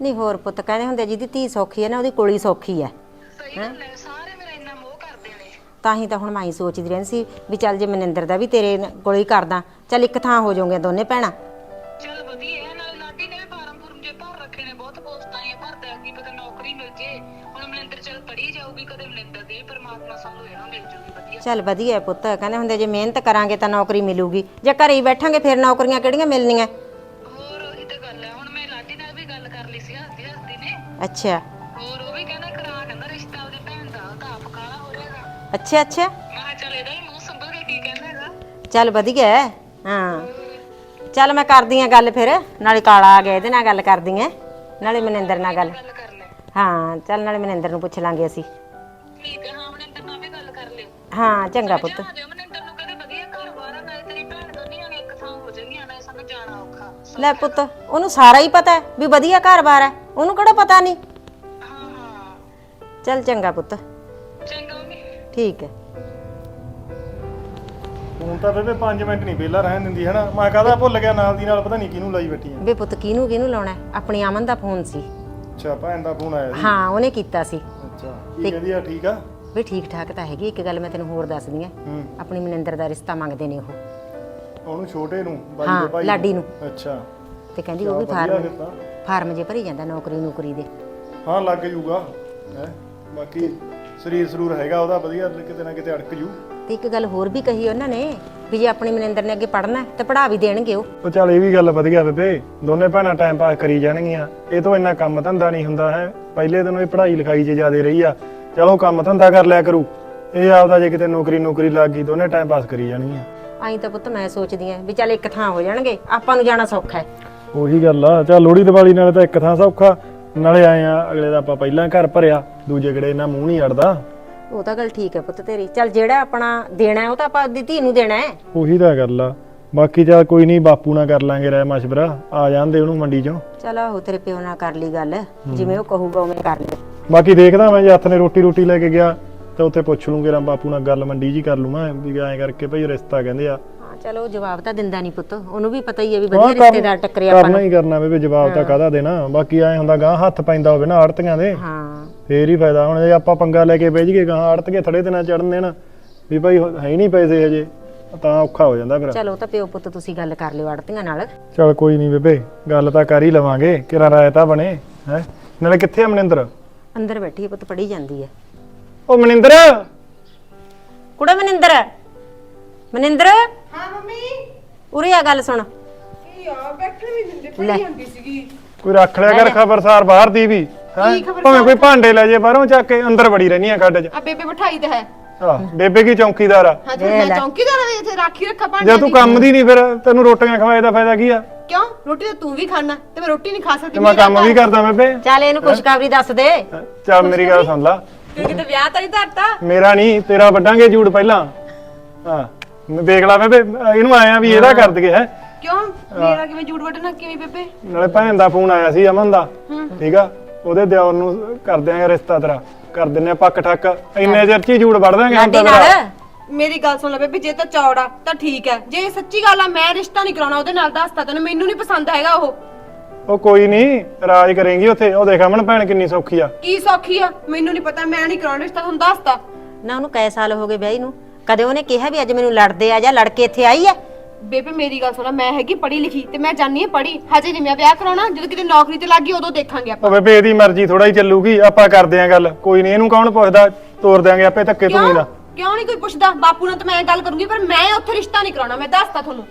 ਨਹੀਂ ਹੋਰ ਪੁੱਤ ਕਹਿੰਦੇ ਹੁੰਦੇ ਜਿਹਦੀ ਧੀ ਸੌਖੀ ਹੈ ਨਾ ਉਹਦੀ ਕੁੜੀ ਸੌਖੀ ਹੈ ਸਹੀ ਗੱਲ ਹੈ ਸਾਰੇ ਮੇਰਾ ਇੰਨਾ ਮੋਹ ਕਰਦੇ ਨੇ। ਤਾਂ ਹੀ ਤਾਂ ਹੁਣ ਮੈਂ ਹੀ ਸੋਚਦੀ ਰਹਿੰਦੀ ਸੀ ਵੀ ਚੱਲ ਜੇ ਮਨਿੰਦਰ ਦਾ ਵੀ ਤੇਰੇ ਕੋਲ ਹੀ ਕਰਦਾ ਚੱਲ ਇੱਕ ਥਾਂ ਹੋ ਜਾਓਗੇ ਦੋਨੇ ਭੈਣਾਂ। ਚੱਲ ਵਧੀਆ ਹੈ ਨਾਲ ਲਾਡੀ ਨੇ ਵੀ ਫਾਰਮ ਫੁਰਮ ਜੇ ਭਰ ਰੱਖੇ ਨੇ ਬਹੁਤ ਪੋਸਟਾਂ ਹੀ ਭਰਦਾ ਕੀ ਪਤਾ ਨੌਕਰੀ ਮਿਲ ਜੇ। ਹੁਣ ਮਨਿੰਦਰ ਚੱਲ ਪੜੀ ਜਾਊਗੀ ਕਦੇ ਮਨਿੰਦਰ ਦੀ ਵੀ ਪਰਮਾਤਮਾ ਸਾਨੂੰ ਇਹਨਾਂ ਮਿਲ ਜੂਗੀ ਵਧੀਆ। ਚੱਲ ਵਧੀਆ ਹੈ ਪੁੱਤ ਕਹਿੰਦੇ ਹੁੰਦੇ ਜੇ ਮਿਹਨਤ ਕਰਾਂਗੇ ਤਾਂ ਨੌਕਰੀ ਮਿਲੂਗੀ ਜੇ ਘਰੇ ਹੀ ਬੈਠਾਂਗੇ ਫਿਰ ਨੌਕਰੀਆਂ ਕਿਹੜੀਆਂ ਮਿਲਣੀਆਂ? ਅੱਛਾ। ਹੋਰ ਉਹ ਵੀ ਕਹਿੰਦਾ ਕਰਾ ਕਹਿੰਦਾ ਰਿਸ਼ਤਾ ਉਹਦੀ ਭੈਣ ਦਾ ਉਹ ਤਾਂ ਆਪ ਕਾਲਾ ਹੋ ਰਿਹਾਗਾ ਅੱਛਾ ਅੱਛਾ। ਮੈਂ ਕਿਹਾ ਚੱਲ ਇਹਦਾ ਹੀ ਮੂੰਹ ਸੰਭਲ ਕੇ ਕੀ ਕਹਿੰਦਾ ਹੈਗਾ। ਚੱਲ ਵਧੀਆ ਹੈ। ਹਾਂ। ਚੱਲ ਮੈਂ ਕਰਦੀ ਆ ਗੱਲ ਫਿਰ ਨਾਲੇ ਕਾਲਾ ਆ ਗਿਆ ਇਹਦੇ ਨਾਲ ਗੱਲ ਕਰਦੀ ਆ ਨਾਲੇ ਮਨਿੰਦਰ ਨਾਲ ਗੱਲ। ਗੱਲ ਕਰ ਲੈ। ਹਾਂ ਚੱਲ ਨਾਲੇ ਮਨਿੰਦਰ ਨੂੰ ਪੁੱਛ ਲਾਂਗੇ ਅਸੀਂ। ਠੀਕ ਹੈ ਹਾਂ ਮਨਿੰਦਰ ਨਾਲ ਵੀ ਗੱਲ ਕਰ ਲਿਓ। ਹਾਂ ਚੰਗਾ ਪੁੱਤ। ਲੈ ਪੁੱਤ ਉਹਨੂੰ ਸਾਰਾ ਹੀ ਪਤਾ ਹੈ ਵੀ ਵਧੀਆ ਘਰ-ਬਾਰ ਹੈ। ਉਹਨੂੰ ਕਿਹੜਾ ਪਤਾ ਨਹੀਂ ਚੱਲ ਚੰਗਾ ਪੁੱਤ। ਚੰਗਾ ਮੰਮੀ। ਠੀਕ ਹੈ। ਹੁਣ ਤਾਂ ਬੇਬੇ 5 ਮਿੰਟ ਨਹੀਂ ਵਿਹਲਾ ਰਹਿਣ ਦਿੰਦੀ ਹੈ ਨਾ ਮੈਂ ਕਹਦਾ ਭੁੱਲ ਗਿਆ ਨਾਲ ਦੀ ਨਾਲ ਪਤਾ ਨਹੀਂ ਕਿਹਨੂੰ ਲਾਈ ਬੈਠੀ ਆ। ਵੇ ਪੁੱਤ ਕਿਹਨੂੰ ਕਿਹਨੂੰ ਲਾਉਣਾ ਹੈ? ਆਪਣੀ ਅਮਨ ਦਾ ਫੋਨ ਸੀ। ਅੱਛਾ ਭੈਣ ਦਾ ਫੋਨ ਆਇਆ ਸੀ? ਹਾਂ ਉਹਨੇ ਕੀਤਾ ਸੀ। ਅੱਛਾ ਕੀ ਕਹਿੰਦੀ ਆ ਠੀਕ ਆ? ਵੀ ਠੀਕ ਠਾਕ ਤਾਂ ਹੈਗੀ ਇੱਕ ਗੱਲ ਮੈਂ ਤੈਨੂੰ ਹੋਰ ਦੱਸਦੀ ਆ। ਹੂੰ। ਆਪਣੀ ਮਨਿੰਦਰ ਦਾ ਰਿਸ਼ਤਾ ਮੰਗਦੇ ਨੇ ਉਹ। ਉਹਨੂੰ ਛੋਟੇ ਨੂੰ ਬਾਈ ਹਾਂ, ਦੇ ਭਾਈ ਲਾਡੀ ਨੂੰ। ਅੱਛਾ। ਤੇ ਕਹਿੰਦੀ ਉਹ ਵੀ ਵਧੀਆ ਫਾਰਮ ਤਾਂ। ਫਾਰਮ ਜੇ ਭਰੀ ਜਾਂਦਾ ਨੌਕਰੀ ਨੌਕਰੀ ਦੇ। ਹਾਂ ਲੱਗ ਜੂਗਾ। ਹੈ ਬਾਕੀ ਸਰੀਰ ਸਰੂਰ ਹੈਗਾ ਉਹਦਾ ਵਧੀਆ ਕਿਤੇ ਨਾ ਕਿਤੇ ਅੜਕ ਜੂ। ਤੇ ਇੱਕ ਗੱਲ ਹੋਰ ਵੀ ਕਹੀ ਉਹਨਾਂ ਨੇ ਵੀ ਜੇ ਆਪਣੀ ਮਨਿੰਦਰ ਨੇ ਅੱਗੇ ਪੜ੍ਹਨਾ ਹੈ ਤਾਂ ਪੜ੍ਹਾ ਵੀ ਦੇਣਗੇ ਉਹ। ਉਹ ਚੱਲ ਇਹ ਵੀ ਗੱਲ ਵਧੀਆ ਬੇਬੇ ਦੋਨੇ ਭੈਣਾਂ ਟਾਈਮ ਪਾਸ ਕਰੀ ਜਾਣਗੀਆਂ। ਇਹ ਤੋਂ ਇੰਨਾ ਕੰਮ ਧੰਦਾ ਨਹੀਂ ਹੁੰਦਾ ਹੈ। ਪਹਿਲੇ ਦਿਨੋਂ ਇਹ ਪੜ੍ਹਾਈ ਲਿਖਾਈ 'ਚ ਜ਼ਿਆਦੇ ਰਹੀ ਆ। ਚਲੋ ਕੰਮ ਧੰਦਾ ਕਰ ਲਿਆ ਕਰੂ। ਇਹ ਆਪਦਾ ਜੇ ਕਿਤੇ ਨੌਕਰੀ ਨੌਕਰੀ ਲੱਗ ਗਈ ਦੋਨੇ ਟਾਈਮ ਪਾਸ ਕਰੀ ਜਾਣਗੀਆਂ। ਆਈ ਤਾਂ ਪੁੱਤ ਮੈਂ ਸੋਚਦੀ ਆ ਵੀ ਚੱਲ ਇੱਕ ਥਾਂ ਹੋ ਜਾਣਗੇ ਆਪਾਂ ਨੂੰ ਜਾਣਾ ਸੌਖਾ ਹੈ। ਉਹੀ ਗੱਲ ਆ ਚੱਲ ਲੋਹੜੀ ਦੀਵਾਲੀ ਨਾਲੇ ਤਾਂ ਇੱਕ ਥਾਂ ਸੌਖਾ ਨਾਲੇ ਆਏ ਆ ਅਗਲੇ ਦਾ ਆਪਾਂ ਪਹਿਲਾਂ ਘਰ ਭਰਿਆ ਦੂਜੇ ਕਿਹੜੇ ਇਹਨਾਂ ਮੂੰਹ ਨਹੀਂ ਅੜਦਾ। ਉਹ ਤਾਂ ਗੱਲ ਠੀਕ ਹੈ ਪੁੱਤ ਤੇਰੀ ਚੱਲ ਜਿਹੜਾ ਆਪਣਾ ਦੇਣਾ ਹੈ ਉਹ ਤਾਂ ਆਪਾਂ ਆਪਦੀ ਧੀ ਨੂੰ ਦੇਣਾ ਹੈ। ਉਹੀ ਤਾਂ ਗੱਲ ਆ ਬਾਕੀ ਚੱਲ ਕੋਈ ਨਹੀਂ ਬਾਪੂ ਨਾਲ ਕਰ ਲਾਂਗੇ ਰਾਏ ਮਸ਼ਵਰਾ ਆ ਜਾਂਦੇ ਉਹਨੂੰ ਮੰਡੀ ਚੋਂ। ਚਲ ਆਹੋ ਤੇਰੇ ਪਿਓ ਨਾਲ ਕਰ ਲਈ ਗੱਲ ਜਿਵੇਂ ਉਹ ਕਹੂਗਾ ਉਵੇਂ ਕਰ ਲੈ। ਬਾਕੀ ਦੇਖਦਾ ਮੈਂ ਜੇ ਹੱਥ ਨੇ ਰੋਟੀ ਰੋਟੀ ਲੈ ਕੇ ਗਿਆ ਤਾਂ ਉੱਥੇ ਪੁੱਛ ਲੂੰਗੇ ਰਾਂ ਬਾਪੂ ਨਾਲ ਗੱਲ ਮੰਡੀ ਜੀ ਕਰ ਲੂ ਮੈਂ ਵੀ ਐਂ ਕਰਕੇ ਭਈ ਰਿਸ਼ਤਾ ਕਹਿੰਦੇ ਆ। ਹਾਂ ਚਲੋ ਜਵਾਬ ਤਾਂ ਦਿੰਦਾ ਨਹੀਂ ਪੁੱਤ ਉਹਨੂੰ ਵੀ ਪਤਾ ਹੀ ਹੈ ਵੀ ਵਧੀਆ ਰਿਸ਼ਤੇਦਾਰ ਟੱਕਰੇ ਆਪਾਂ ਕਰਨਾ ਹੀ ਕਰਨਾ ਬੇਬੇ ਜਵਾਬ ਤਾਂ ਕਾਹਦਾ ਦੇਣਾ ਬਾਕੀ ਐਂ ਹੁੰਦਾ ਗਾਂ ਹੱਥ ਪੈਂਦਾ ਹੋਵੇ ਨਾ ਆੜਤੀਆਂ ਦੇ। ਹਾਂ। ਫੇਰ ਹੀ ਫਾਇਦਾ ਹੁਣ ਜੇ ਆਪਾਂ ਪੰਗਾ ਲੈ ਕੇ ਵੇਚ ਗਏ ਗਾਂ ਆੜਤੀਏ ਥੜੇ ਦਿਨਾਂ ਚੜਨ ਦੇਣ ਵੀ ਭਾਈ ਹੈ ਹੀ ਨਹੀਂ ਪੈਸੇ ਹਜੇ ਤਾਂ ਔਖਾ ਹੋ ਜਾਂਦਾ ਫਿਰ। ਚਲੋ ਤਾਂ ਪਿਓ ਪੁੱਤ ਤੁਸੀਂ ਗੱਲ ਕਰ ਲਿਓ ਆੜਤੀਆਂ ਨਾਲ। ਚਲ ਕੋਈ ਨਹੀਂ ਬੇਬੇ ਗੱਲ ਤਾਂ ਕਰ ਹੀ ਲਵਾਂਗੇ ਕਿਰਾ ਰਾਇ ਤਾਂ ਬਣੇ ਹੈ? ਨਾਲੇ ਕਿੱਥੇ ਆ ਮਨਿੰਦਰ? ਅੰਦਰ ਬੈਠੀ ਹੈ ਪੁੱਤ ਪੜੀ ਜਾਂਦੀ ਹੈ ਉਹ ਮਨਿੰਦਰ। ਕੁੜੇ ਮਨਿੰਦਰ? ਮਨਿੰਦਰ? ਹਾਂ ਮੰਮੀ। ਉਰੇ ਆ ਗੱਲ ਸੁਣ। ਕੀ ਆ? ਬੈਠਣ ਵੀ ਦਿੰਦੇ ਪੜੀ ਜਾਂਦੀ ਸੀਗੀ। ਕੋਈ ਰੱਖ ਲਿਆ ਕਰ ਖਬਰਸਾਰ ਬਾਹਰ ਦੀ ਵੀ ਹੈ? ਭਾਵੇਂ ਕੋਈ ਭਾਂਡੇ ਲੈ ਜੇ ਬਾਹਰੋਂ ਚੱਕ ਕੇ ਅੰਦਰ ਵੜੀ ਰਹਿਣੀ ਆ ਖੱਡ 'ਚ। ਆ ਬੇਬੇ ਬਿਠਾਈ ਤਾਂ ਹੈ। ਆ ਬੇਬੇ ਕੀ ਚੌਂਕੀਦਾਰ ਆ? ਹਾਂ ਤੇ ਮੈਂ ਚੌਂਕੀਦਾਰ ਆ ਇੱਥੇ ਰਾਖੀ ਰੱਖਾ ਜੇ ਭਾਂਡੇ ਤੂੰ ਕੰਮ ਦੀ ਨਹੀਂ ਫਿਰ ਤੈਨੂੰ ਰੋਟੀਆਂ ਖਵਾਏ ਦਾ ਫਾਇਦਾ ਕੀ ਆ? ਕਿਉਂ? ਰੋਟੀ ਤਾਂ ਤੂੰ ਵੀ ਖਾਣਾ ਤੇ ਮੈਂ ਰੋਟੀ ਨਹੀਂ ਖਾ ਸਕਦੀ ਤੇ ਮੈਂ ਕੰਮ ਵੀ ਕਰਦਾ ਬੇਬੇ। ਚੱਲ ਇਹਨੂੰ ਖੁਸ਼ਖਬਰੀ ਦੱਸ ਦੇ। ਚੱਲ ਮੇਰੀ ਗੱਲ ਸੁਣ ਲਾ। ਤੂੰ ਕਿਤੇ ਵਿਆਹ ਤਾਂ ਨਹੀਂ ਧਰਤਾ? ਮੇਰਾ ਨਹੀਂ ਤੇਰਾ ਵੱਡਾਂਗੇ ਜੂੜ ਪਹਿਲਾਂ। ਹਾਂ ਮੈਂ ਦੇਖ ਲਾ ਬੇਬੇ ਇਹਨੂੰ ਆਇਆ ਵੀ ਇਹਦਾ ਕਰ ਦਈਏ ਹੈ। ਕਿਉਂ? ਮੇਰਾ ਕਿਵੇਂ ਝੂਠ ਵੱਟਣਾ ਕਿਵੇਂ ਬੇਬੇ? ਨਾਲੇ ਭੈਣ ਦਾ ਫੋਨ ਆਇਆ ਸੀ ਅਮਨ ਦਾ। ਠੀਕ ਆ? ਉਹਦੇ ਦਿਓਰ ਨੂੰ ਕਰ ਦਿਆਂਗੇ ਰਿਸ਼ਤਾ ਤੇਰਾ। ਕਰ ਦਿੰਨੇ ਆ ਪੱਕ ਠੱਕ। ਇੰਨੇ ਚਿਰ ਚ ਹੀ ਜੂੜ ਵੜ ਦਾਂਗੇ ਹੁਣ ਲਾਡੀ ਤਾਂ ਨਾਲ? ਤੇਰਾ। ਮੇਰੀ ਗੱਲ ਸੁਣ ਲੈ ਬੇਬੇ ਜੇ ਤਾਂ ਚੌੜਾ ਤਾਂ ਠੀਕ ਹੈ। ਜੇ ਸੱਚੀ ਗੱਲ ਆ ਮੈਂ ਰਿਸ਼ਤਾ ਨਹੀਂ ਕਰਾਉਣਾ ਉਹਦੇ ਨਾਲ ਦੱਸਤਾ ਤੈਨੂੰ। ਮੈਨੂੰ ਨਹੀਂ ਪਸੰਦ ਹੈਗਾ ਉਹ। ਉਹ ਕੋਈ ਨਹੀਂ ਰਾਜ ਕਰੇਂਗੀ ਉੱਥੇ। ਉਹ ਦੇਖ ਅਮਨ ਭੈਣ ਕਿੰਨੀ ਸੌਖੀ ਆ। ਕੀ ਸੌਖੀ ਆ? ਮੈਨੂੰ ਨਹੀਂ ਪਤਾ ਮੈਂ ਨਹੀਂ ਕਰਾਉਣਾ ਰਿਸ਼ਤਾ ਤੁਹਾਨੂੰ ਦੱਸਤਾ। ਨਾ ਉਹਨੂੰ ਕਈ ਸਾਲ ਹੋ ਗਏ ਵਿਆਹੀ ਨੂੰ। ਕਦੇ ਉਹਨੇ ਕਿਹਾ ਵੀ ਅੱਜ ਮੈਨੂੰ ਲੜਦੇ ਆ ਜਾਂ ਲੜ ਕੇ ਇੱਥੇ ਆਈ ਹੈ ਬੇਬੇ ਮੇਰੀ ਗੱਲ ਸੁਣਾ ਮੈਂ ਹੈਗੀ ਪੜ੍ਹੀ ਲਿਖੀ ਤੇ ਮੈਂ ਜਾਣੀ ਹੈ ਪੜ੍ਹੀ। ਹਜੇ ਨਹੀਂ ਮੈਂ ਵਿਆਹ ਕਰਾਉਣਾ ਜਦੋਂ ਕਿਤੇ ਨੌਕਰੀ ਤੇ ਲੱਗ ਗਈ ਉਦੋਂ ਦੇਖਾਂਗੇ ਆਪਾਂ। ਉਹ ਬੇਬੇ ਇਹਦੀ ਮਰਜ਼ੀ ਥੋੜਾ ਹੀ ਚੱਲੂਗੀ ਆਪਾਂ ਕਰਦੇ ਆਂ ਗੱਲ। ਕੋਈ ਨਹੀਂ ਇਹਨੂੰ ਕੌਣ ਪੁੱਛਦਾ? ਤੋਰ ਦਿਆਂਗੇ ਆਪੇ ਧੱਕੇ ਤੋਂ ਕਿਉਂ? ਦਾ ਕਿਉਂ ਨਹੀਂ ਕੋਈ ਪੁੱਛਦਾ? ਬਾਪੂ ਨਾਲ ਤਾਂ ਮੈਂ ਗੱਲ ਕਰੂੰਗੀ ਪਰ ਮੈਂ ਉੱਥੇ ਰਿਸ਼ਤਾ ਨਹੀਂ ਕਰਾਉਣਾ ਮੈਂ ਦੱਸਤਾ ਤੁਹਾਨੂੰ।